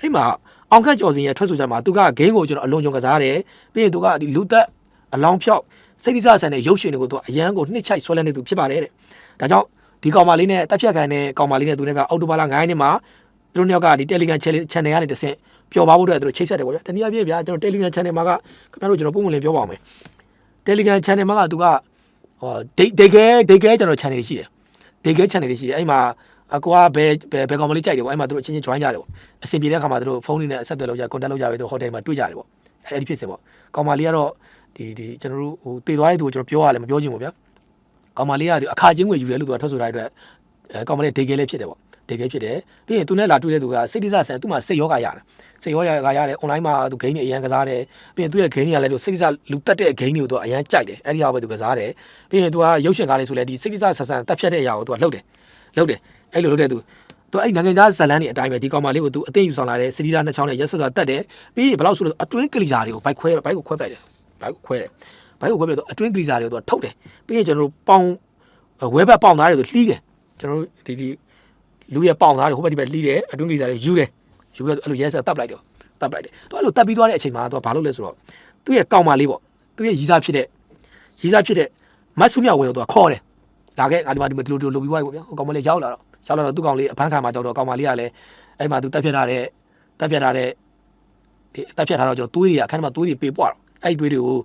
အဲ့မှာအောင်ခန့်ကျော်စင်ရဲ့ထွက်ဆိုချက်မှာသူကဂိမ်းကိုကျွန်တော်အလွန်ကြုံကစားတယ်ပြီးရင်သူကဒီလူတက်အလောင်းဖြောက်စိတ်ဒိစဆန်တဲ့ရုပ်ရှင်တွေကိုသူကအရန်ကိုနှစ်ချိုက်ဆွဲလန်းနေသူဖြစ်ပါတယ်တဲ့ဒါကြောင့်ဒီကောင်မလေးနဲ့တက်ဖြတ်ခံတဲ့ကောင်မလေးနဲ့သူနဲ့ကအော်တိုဘာလ9ရက်နေ့မှာသူတို့နှစ်ယောက်ကဒီ Telegram channel ကနေတစ်ဆင့်ပျော်ပါဖို့အတွက်သူတို့ချိတ်ဆက်တယ်ပေါ့ဗျာတနည်းအားဖြင့်ဗျာကျွန်တော် Telegram channel မှာကခင်ဗျားတို့ကျွန်တော်ပုံမှန်လေးပြောပါအောင်မယ် Telegram channel မှာကသူကဟောဒိတ်ဒိတ်ကဲဒိတ်ကဲကျွန်တော် channel ရှိတယ်ဒိတ်ကဲ channel ရှိတယ်အဲ့မှာအကွာဘယ်ဘယ်ဘယ်ကောင်မလေးကြိုက်တယ်ပေါ့အဲ့မှာသူတို့အချင်းချင်း join ကြတယ်ပေါ့အဆင်ပြေတဲ့အခါမှာသူတို့ဖုန်းလေးနဲ့အဆက်အသွယ်လုပ်ကြ contact လုပ်ကြပြီးသူဟိုတယ်မှာတွေ့ကြတယ်ပေါ့အဲ့ဒီဖြစ်စဉ်ပေါ့ကောင်မလေးကတော့ဒီဒီကျွန်တော်တို့ဟိုတည်သွားတဲ့သူကိုကျွန်တော်ပြောရလဲမပြောချင်ဘူးဗျာကောင်မလေးကဒီအခါချင်းငွေယူတယ်လို့သူကထွက်ဆိုထားတဲ့အတွက်အဲကောင်မလေးဒိတ်ကဲလေးဖြစ်တယ်ပေါ့ဒိတ်ကဲဖြစ်တယ်ပြီးရင်သူနဲ့လာတွေ့တဲ့သူကစိတ်ဒိစဆန်သူ့မှာစိတ်ယောဂရတယ် စိတ်ယောဂရရတယ် online မှာသူဂိမ်းတွေအရန်ကစားတယ်ပြီးရင်သူ့ရဲ့ဂိမ်းတွေကလည်းလို့စိတ်ဒိစလူတက်တဲ့ဂိမ်းတွေကိုသူကအရန်ကြိုက်တယ်အဲ့ဒီဟာပဲသူကစားတယ်ပြီးရင်သူကရုပ်ရှင်ကားလေးဆိုလဲဒီစိတ်ဒိစဆန်ဆန်တက်ဖြတ်တဲ့အရာကိုသူကလှုပ်တယ်လှုပ်တယ်အဲ့လိုလှုပ်တဲ့သူသူအဲ့နိုင်ငံသားဇလန်းတွေအတိုင်းပဲဒီကောင်မလေးကိုသူအသိယူဆောင်လာတဲ့စီဒီလာနှစ်ချောင်းနဲ့ရက်ဆွတ်ဆွတ်တက်တယ်ပြီးရင်ဘယ်လောက်ဆိုလို့အတွင်းကလီစာတွေကိုဘိုက်ခွဲဘိုက်ကိုခွဲပလိုက်တယ်ဘိုက်ကိုခွဲတယ်ဘိုက်ကိုခွဲပြတော့အတွင်းကလီစာတွေကိုသူကထုတ်တယ်ပြီးရင်ကျွန်တော်တို့ပေါင်ဝဲဘက်ပေါင်သားတွေကိုလှီးတယ်ကျွန်တော်တို့ဒီဒီလူရဲ့ပေါင်သားတွေဟိုဘက်ဒီဘက်လှီးတယ်အတွင်းကလီစာတွေယူတယ် ယူပြီးတော့အဲ့လိုရဲဆက်တပ်ပလိုက်တယ်တပ်ပလိုက်တယ်သူအဲ့လိုတပ်ပြီးသွားတဲ့အချိန်မှာသူကဘာလုပ်လဲဆိုတော့သူ့ရဲ့ကောင်မလေးပေါ့သူ့ရဲ့ရီစားဖြစ်တဲ့ရီစားဖြစ်တဲ့မတ်ဆုမြဝင်းကိုသူကခေါ်တယ်လာခဲ့ငါဒီမှာဒီလိုဒီလိုလုပ်ပြီးသွားပြီပေါ့ဗျာဟိုကောင်မလေးရောက်လာတော့ရောက်လာတော့သူ့ကောင်လေးအဖမ်းခံမှာကြောက်တော့ကောင်မလေးကလည်းအဲ့မှာသူတက်ပြတ်ထားတဲ့တက်ပြတ်ထားတဲ့ဒီတက်ပြတ်ထားတော့ကျွန်တော်သွေးတွေကအခန်းထဲမှာသွေးတွေပေးပွားတော့အဲ့ဒီသွေးတွေကို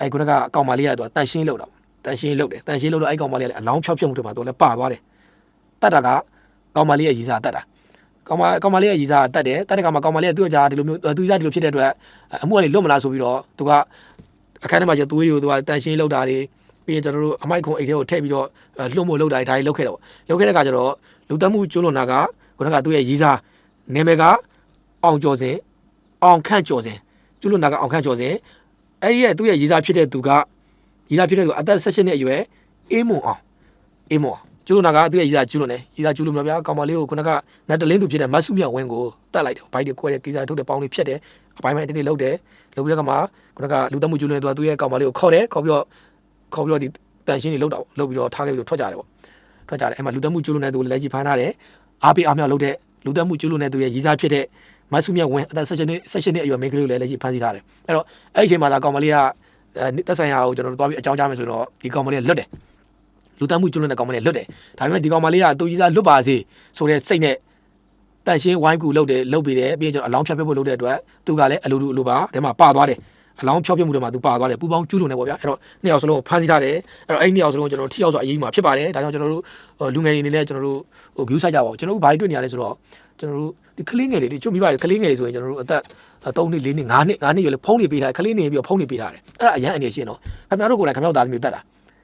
အဲ့ခုနကကောင်မလေးကသူကတန်ရှင်းလောက်တော့တန်ရှင်းလောက်တယ်တန်ရှင်းလောက်တော့အဲ့ကောင်မလေးကလည်းအလောင်းဖြောက်ဖြုတ်မှုတွေမှာသူလည်းပါသွားတယ်တတ်တာကကောင်မလေးရဲ့ရီစားတတ်တာ ကောင်မကောင်မလေးရဲ့ရီစားတတ်တယ်တတ်တဲ့ကောင်မကောင်မလေးကသူ့အကြာဒီလိုမျိုးသူ့စားဒီလိုဖြစ်တဲ့အတွက်အမှုကနေလွတ်မလားဆိုပြီးတော့သူကအခန်းထဲမှာကျသွေးတွေကိုသူကတန်ရှင်းလောက်တာတွေပြီးရင်ကျွန်တော်တို့အမိုက်ခုံအိတ်ထဲကိုထည့်ပြီးတော့လှုပ်မို့လောက်တာတွေဒါတွေလုပ်ခဲ့တော့လုပ်ခဲ့တဲ့အခါကျတော့လူတက်မှုကျွလွန်တာကခုနကသူ့ရဲ့ရီစားနာမည်ကအောင်ကျော်စင်အောင်ခန့်ကျော်စင်ကျွလွန်တာကအောင်ခန့်ကျော်စင်အဲ့ဒီရဲ့သူ့ရဲ့ရီစားဖြစ်တဲ့သူကရီစားဖြစ်တဲ့သူအသက်16နှစ်အရွယ်အေးမွန်အောင်အေးမွန်အောင် ကျွလွန်တာကသူ့ရဲ့ရီစားကျွလွန်တယ်ရီစားကျွလွန်မလို့ဗျာကောင်မလေးကိုခုနကနတ်တလင်းသူဖြစ်တဲ့မတ်စုမြောင်ဝင်းကိုတတ်လိုက်တယ်ဘိုက်တွေခွဲတယ်ကိစားထုတ်တယ်ပေါင်းတွေဖြတ်တယ်အပိုင်းပိုင်းတိတိလောက်တယ်လောက်ပြီးတော့ကမှခုနကလူတက်မှုကျွလွန်တဲ့သူကသူ့ရဲ့ကောင်မလေးကိုခေါ်တယ်ခေါ်ပြီးတော့ခေါ်ပြီးတော့ဒီတန်ရှင်းတွေလောက်တော့လောက်ပြီးတော့ထားခဲ့ပြီးတော့ထွက်ကြတယ်ပေါ့ထွက်ကြတယ်အဲ့မှာလူတက်မှုကျွလွန်တဲ့သူကိုလက်ကြီးဖမ်းထားတယ်အားပေးအားမြောက်လုပ်တဲ့လူတက်မှုကျွလွန်တဲ့သူရဲ့ရီစားဖြစ်တဲ့မတ်စုမြောင်ဝင်းအသက်16နှစ်16နှစ်အရွယ်မိန်းကလေးကိုလည်းလက်ကြီးဖမ်းဆီးထားတယ်အဲ့တော့အဲ့ဒီအချိန်မှာဒါကောင်မလေးကအဲတက်ဆိုင်ရာကိုကျွန်တော်တို့တွားပြီးအကြောင်းကြားမယ်ဆိုတော့ဒီကောင်မလေးကလွတ်တယ် လူတက်မှုကျွလွန်တဲ့ကောင်မလေးကလွတ်တယ်ဒါပေမဲ့ဒီကောင်မလေးကတူကြီးစားလွတ်ပါစေဆိုတဲ့စိတ်နဲ့တန်ရှင်းဝိုင်းကူလုပ်တယ်လုပ်ပြီးတယ်ပြီးရင်ကျွန်တော်အလောင်းဖြတ်ပြဖို့လုပ်တဲ့အတွက်သူကလည်းအလိုလိုအလိုပါထဲမှာပါသွားတယ်အလောင်းဖြောက်ပြမှုတွေမှာသူပါသွားတယ်ပူပေါင်းကျူးလွန်နေပေါ့ဗျာအဲ့တော့နှစ်ယောက်စလုံးကိုဖမ်းဆီးထားတယ်အဲ့တော့အဲ့ဒီနှစ်ယောက်စလုံးကိုကျွန်တော်တို့ထိရောက်စွာအရေးယူမှာဖြစ်ပါတယ်ဒါကြောင့်ကျွန်တော်တို့လူငယ်တွေအနေနဲ့ကျွန်တော်တို့ဟို view ဆိုင်ကြပါဦးကျွန်တော်တို့ဘာတွေတွေ့နေရလဲဆိုတော့ကျွန်တော်တို့ဒီကလေးငယ်တွေဒီကျွတ်မိပါတယ်ကလေးငယ်တွေဆိုရင်ကျွန်တော်တို့အသက်3နှစ်4နှစ်5နှစ်5နှစ်ရွယ်လေဖုန်းတွေပေးထားတယ်ကလေးနေပြီးတော့ဖုန်းတွေပေးထားတယ်အဲ့ဒါအရန်အနေရှင်းတော့ခင်ဗျားတို့ကိုယ်တိုင်ခင်ဗျားတို့သားသမီးတက်တာ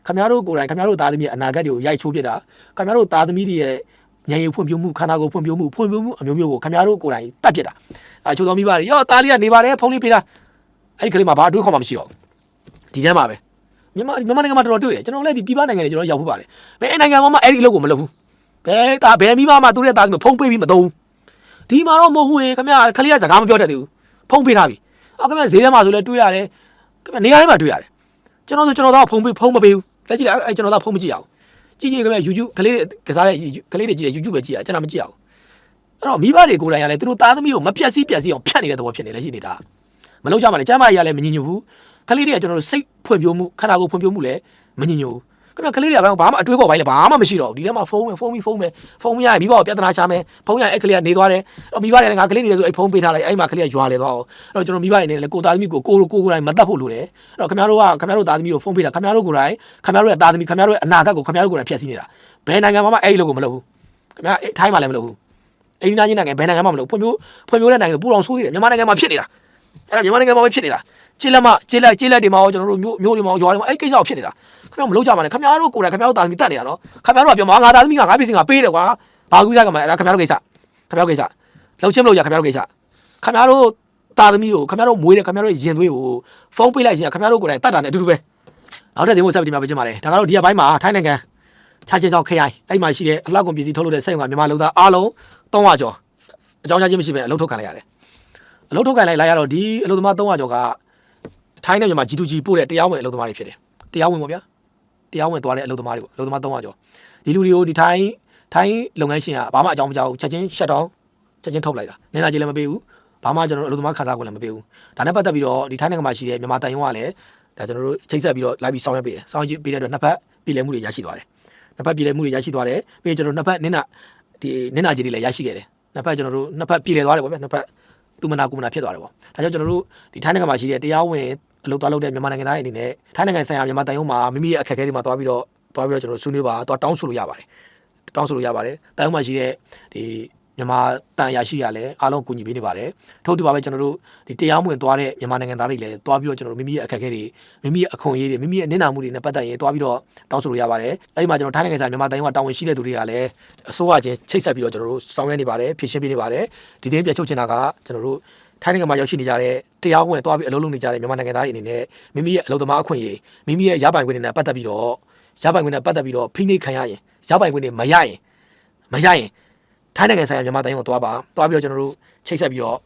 ခင်ဗျားတို့ကိုယ်တိုင်ခင်ဗျားတို့သားသမီးရဲ့အနာဂတ်တွေကိုရိုက်ချိုးပြတာခင်ဗျားတို့သားသမီးတွေရဲ့ဉာဏ်ရည်ဖွံ့ဖြိုးမှုခန္ဓာကိုယ်ဖွံ့ဖြိုးမှုဖွံ့ဖြိုးမှုအမျိုးမျိုးကိုခင်ဗျားတို့ကိုယ်တိုင်တတ်ပြတာအဲချိုးတော်မိပါတယ်ရောသားလေးကနေပါတယ်ဖုန်းလေးပေးတာအဲ့ဒီကလေးမှာဘာအတွေးခေါ်မှမရှိတော့ဘူးဒီတန်းမှာပဲမြန်မာမြန်မာနိုင်ငံမှာတော်တော်တွေ့တယ်ကျွန်တော်လည်းဒီပြည်ပနိုင်ငံတွေကျွန်တော်ရောက်ဖို့ပါတယ်ဘယ်နိုင်ငံမှာမှအဲ့ဒီအလုပ်ကိုမလုပ်ဘူးဘယ်သားဘယ်မိမမှသူ့ရဲ့သားသမီးဖုန်းပေးပြီးမသုံးဘူးဒီမှာတော့မဟုတ်ဘူးခင်ဗျာခလေးကစကားမပြောတတ်သေးဘူးဖုန်းပေးထားပြီအော်ခင်ဗျာဈေးထဲမှာဆိုလဲတွေ့ရတယ်ခင်ဗျာနေရာထဲမှာတွေ့ရတယ်ကျွန်တော်ဆိုကျွန်တော်တော့ဖုန်းပေးဖုန်းမပေးဘူး လက်ကြည့်လိုက်အဲ့ကျွန်တော်တော့ဖုန်းမကြည့်ရအောင်ကြည့်ကြည့်ခင်ဗျာ YouTube ကလေးကစားတဲ့ကလေးတွေကြည့်တယ် YouTube ပဲကြည့်ရကျွန်တော်မကြည့်ရအောင်အဲ့တော့မိဘတွေကိုယ်တိုင်ကလည်းသူတို့သားသမီးကိုမပြတ်စည်းပြတ်စည်းအောင်ဖြတ်နေတဲ့သဘောဖြစ်နေလက်ရှိနေတာမလုပ်ကြပါနဲ့ကျမ်းမာရေးကလည်းမငြိညွတ်ဘူးခလေးတွေကကျွန်တော်တို့စိတ်ဖွံ့ဖြိုးမှုခန္ဓာကိုယ်ဖွံ့ဖြိုးမှုလည်းမငြိညွတ်ဘူး ခင်ဗျာကလေးတွေကဘာမှအတွေးခေါ်ပိုင်းလည်းဘာမှမရှိတော့ဘူးဒီထဲမှာဖုန်းပဲဖုန်းပြီးဖုန်းပဲဖုန်းမရရင်မိဘကိုပြဿနာရှာမယ်ဖုန်းရရင်အဲ့ကလေးကနေသွားတယ်အဲ့မိဘတွေကငါကလေးတွေဆိုအဲ့ဖုန်းပေးထားလိုက်အဲ့မှာကလေးကရွာလေသွားအောင်အဲ့တော့ကျွန်တော်မိဘတွေနဲ့လည်းကိုသားသမီးကိုကိုကိုကိုယ်တိုင်မတတ်ဖို့လိုတယ်အဲ့တော့ခင်ဗျားတို့ကခင်ဗျားတို့သားသမီးကိုဖုန်းပေးတာခင်ဗျားတို့ကိုယ်တိုင်ခင်ဗျားတို့ရဲ့သားသမီးခင်ဗျားတို့ရဲ့အနာဂတ်ကိုခင်ဗျားတို့ကိုယ်တိုင်ဖျက်ဆီးနေတာဘယ်နိုင်ငံမှာမှအဲ့ဒီလိုကိုမလုပ်ဘူးခင်ဗျားထိုင်းမှာလည်းမလုပ်ဘူးအိန္ဒိယနိုင်ငံဘယ်နိုင်ငံမှမလုပ်ဖွံ့ဖြိုးဖွံ့ဖြိုးတဲ့နိုင်ငံပူအောင်ဆိုးသေးတယ်မြန်မာနိုင်ငံမှာဖြစ်နေတာအဲ့ဒါမြန်မာနိုင်ငံမှာပဲဖြစ်နေတာကျေးလက်မကျေးလက်ကျေးလက်တွေမှာရောကျွန်တော်တို့မျိုးမျိုးတွေမှာရောရွာတွေမှာအဲ့ကိစ္စကိုဖြစ်နေတာ ခင်ဗျားမလုပ်ကြပါနဲ့ခင်ဗျားတို့ကိုယ်တိုင်ခင်ဗျားတို့တာသမီတက်နေတာနော်ခင်ဗျားတို့ကပြောမှာငါတာသမီငါငါပစ္စည်းငါပေးတယ်ကွာဘာကူးစားကမှာအဲ့ဒါခင်ဗျားတို့ကိစ္စခင်ဗျားတို့ကိစ္စလှုပ်ချင်းမလို့ရခင်ဗျားတို့ကိစ္စခင်ဗျားတို့တာသမီကိုခင်ဗျားတို့မွေးတယ်ခင်ဗျားတို့ရင်သွေးကိုဖုန်းပေးလိုက်ရင်ခင်ဗျားတို့ကိုယ်တိုင်တတ်တာနဲ့အတူတူပဲနောက်တဲ့ဒီမို့ဆက်ပြီးဒီမှာပြချင်ပါလေဒါကတော့ဒီကပိုင်းမှာထိုင်းနိုင်ငံချာချင်းဆောင်ခရိုင်အဲ့မှာရှိတဲ့အလောက်ကုန်ပစ္စည်းထုတ်လုပ်တဲ့စက်ရုံကမြန်မာလူသားအားလုံး300ကျော်အကြောင်းကြားခြင်းမရှိဘဲအလုပ်ထုတ်ခံလိုက်ရတယ်အလုပ်ထုတ်ခံလိုက်လိုက်ရတော့ဒီအလုပ်သမား300ကျော်ကထိုင်းနဲ့မြန်မာ G2G ပို့တဲ့တရားဝင်အလုပ်သမားတွေဖြစ်တယ်။တရားဝင်ပေါ့ဗျာ။ တရားဝင်သွားတဲ့အလုပ်သမားတွေပေါ့။အလုပ်သမား300ကျော်။ဒီလူတွေကိုဒီထိုင်းထိုင်းလုပ်ငန်းရှင်ကဘာမှအကြောင်းမကြားဘူးချက်ချင်း shut down ချက်ချင်းထုတ်လိုက်တာ။နင်လာကြီးလည်းမပေးဘူး။ဘာမှကျွန်တော်တို့အလုပ်သမားခန်းစားခွင့်လည်းမပေးဘူး။ဒါနဲ့ပတ်သက်ပြီးတော့ဒီထိုင်းနိုင်ငံမှာရှိတဲ့မြန်မာတိုင်ဝမ်ကလည်းဒါကျွန်တော်တို့ချိတ်ဆက်ပြီးတော့လိုက်ပြီးဆောင်ရွက်ပေးတယ်။ဆောင်ရွက်ပေးတဲ့အတွက်နှစ်ဖက်ပြည်လည်မှုတွေရရှိသွားတယ်။နှစ်ဖက်ပြည်လည်မှုတွေရရှိသွားတယ်။ပြီးရင်ကျွန်တော်တို့နှစ်ဖက်နင်းနာဒီနင်းနာကြီးတွေလည်းရရှိခဲ့တယ်။နှစ်ဖက်ကျွန်တော်တို့နှစ်ဖက်ပြည်လည်သွားတယ်ပေါ့ဗျာ။နှစ်ဖက်သူမနာကုမနာဖြစ်သွားတယ်ပေါ့။ဒါကြောင့်ကျွန်တော်တို့ဒီထိုင်းနိုင်ငံမှာရှိတဲ့တရားဝင် အလုပ်သွားလုပ်တဲ့မြန်မာနိုင်ငံသားတွေအနေနဲ့ထိုင်းနိုင်ငံဆိုင်ရာမြန်မာတိုင်ဝမ်မှာမိမိရဲ့အခက်အခဲတွေမှာသွားပြီးတော့သွားပြီးတော့ကျွန်တော်တို့ဆွေးနွေးပါသွားတောင်းဆိုလို့ရပါတယ်တောင်းဆိုလို့ရပါတယ်တိုင်ဝမ်မှာရှိတဲ့ဒီမြန်မာတန်အရာရှိရလည်းအားလုံးကူညီပေးနေပါတယ်ထို့တူပါပဲကျွန်တော်တို့ဒီတရားမဝင်သွားတဲ့မြန်မာနိုင်ငံသားတွေလည်းသွားပြီးတော့ကျွန်တော်တို့မိမိရဲ့အခက်အခဲတွေမိမိရဲ့အခွင့်အရေးတွေမိမိရဲ့နစ်နာမှုတွေနဲ့ပတ်သက်ရင်သွားပြီးတော့တောင်းဆိုလို့ရပါတယ်အဲ့ဒီမှာကျွန်တော်ထိုင်းနိုင်ငံဆိုင်ရာမြန်မာတိုင်ဝမ်တာဝန်ရှိတဲ့သူတွေကလည်းအစိုးရချင်းချိတ်ဆက်ပြီးတော့ကျွန်တော်တို့ဆောင်ရွက်နေပါတယ်ဖြည့်ရှင်းပေးနေပါတယ်ဒီတင်းပြန်ချုပ်ချင်တာကကျွန်တော်တို့ ထိုင်းနိုင်ငံမှာရောက်ရှိနေကြတဲ့တရားဝင်သွားပြီးအလုပ်လုပ်နေကြတဲ့မြန်မာနိုင်ငံသားတွေအနေနဲ့မိမိရဲ့အလုပ်သမားအခွင့်အရေးမိမိရဲ့ရပိုင်ခွင့်တွေနဲ့ပတ်သက်ပြီးတော့ရပိုင်ခွင့်နဲ့ပတ်သက်ပြီးတော့ဖိနှိပ်ခံရရင်ရပိုင်ခွင့်တွေမရရင်မရရင်ထိုင်းနိုင်ငံဆိုင်ရာမြန်မာတိုင်းကိုသွားပါသွားပြီးတော့ကျွန်တော်တို့ချိတ်ဆက်ပြီးတော့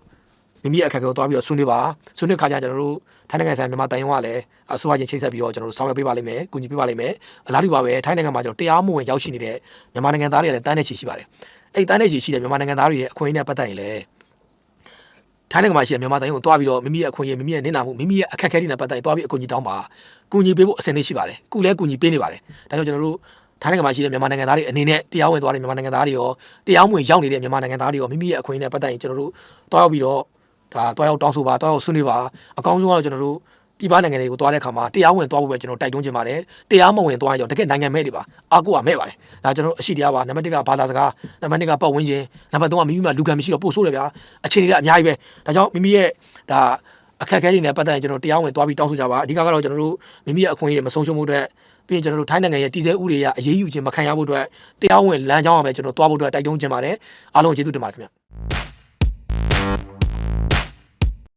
မိမိရဲ့အခက်အခဲကိုသွားပြီးတော့ဆွေးနွေးပါဆွေးနွေးခါကျကျွန်တော်တို့ထိုင်းနိုင်ငံဆိုင်ရာမြန်မာတိုင်းကလည်းအစိုးရချင်းချိတ်ဆက်ပြီးတော့ကျွန်တော်တို့ဆောင်ရွက်ပေးပါလိမ့်မယ်ကူညီပေးပါလိမ့်မယ်အလားတူပါပဲထိုင်းနိုင်ငံမှာကျွန်တော်တရားမဝင်ရောက်ရှိနေတဲ့မြန်မာနိုင်ငံသားတွေလည်းတန်းနေချီရှိပါတယ်အဲ့ဒီတန်းနေချီရှိတဲ့မြန်မာနိုင်ငံသားတွေရဲ့အခွင့်အရေးနဲ့ပတ်သက်ရင်လည်း ထိုင်းနိုင်ငံမှာရှိတဲ့မြန်မာတိုင်းကိုတွားပြီးတော့မိမိရဲ့အခွင့်အရေးမိမိရဲ့နစ်နာမှုမိမိရဲ့အခက်အခဲတွေနဲ့ပတ်သက်ရင်တွားပြီးအကူအညီတောင်းပါကူညီပေးဖို့အဆင်သင့်ရှိပါတယ်ကုလည်းကူညီပေးနေပါတယ်ဒါကြောင့်ကျွန်တော်တို့ထိုင်းနိုင်ငံမှာရှိတဲ့မြန်မာနိုင်ငံသားတွေအနေနဲ့တရားဝင်သွားတဲ့မြန်မာနိုင်ငံသားတွေရောတရားမဝင်ရောက်နေတဲ့မြန်မာနိုင်ငံသားတွေရောမိမိရဲ့အခွင့်အရေးနဲ့ပတ်သက်ရင်ကျွန်တော်တို့တွားရောက်ပြီးတော့ဒါတွားရောက်တောင်းဆိုပါတွားရောက်ဆွေးနွေးပါအကောင်းဆုံးကတော့ကျွန်တော်တို့ ပြည်ပနိုင်ငံတွေကိုတွားတဲ့အခါမှာတရားဝင်တွားဖို့ပဲကျွန်တော်တိုက်တွန်းချင်ပါတယ်တရားမဝင်တွားရောတကယ်နိုင်ငံမဲ့တွေပါအားကိုးရမဲ့ပါတယ်ဒါကျွန်တော်တို့အရှိတရားပါနံပါတ်1ကဘာသာစကားနံပါတ်2ကပတ်ဝန်းကျင်နံပါတ်3ကမိမိမှာလူကံမရှိတော့ပို့ဆိုးတယ်ဗျာအခြေအနေကအများကြီးပဲဒါကြောင့်မိမိရဲ့ဒါအခက်အခဲတွေနဲ့ပတ်သက်ရင်ကျွန်တော်တရားဝင်တွားပြီးတောင်းဆိုကြပါအဓိကကတော့ကျွန်တော်တို့မိမိရဲ့အခွင့်အရေးတွေမဆုံးရှုံးမှုအတွက်ပြီးရင်ကျွန်တော်တို့ထိုင်းနိုင်ငံရဲ့တည်ဆဲဥပဒေအရအရေးယူခြင်းမခံရဖို့အတွက်တရားဝင်လမ်းကြောင်းအောင်ပဲကျွန်တော်တွားဖို့အတွက်တိုက်တွန်းချင်ပါတယ်အားလုံးကျေးဇူးတင်ပါတယ်ခင်ဗျ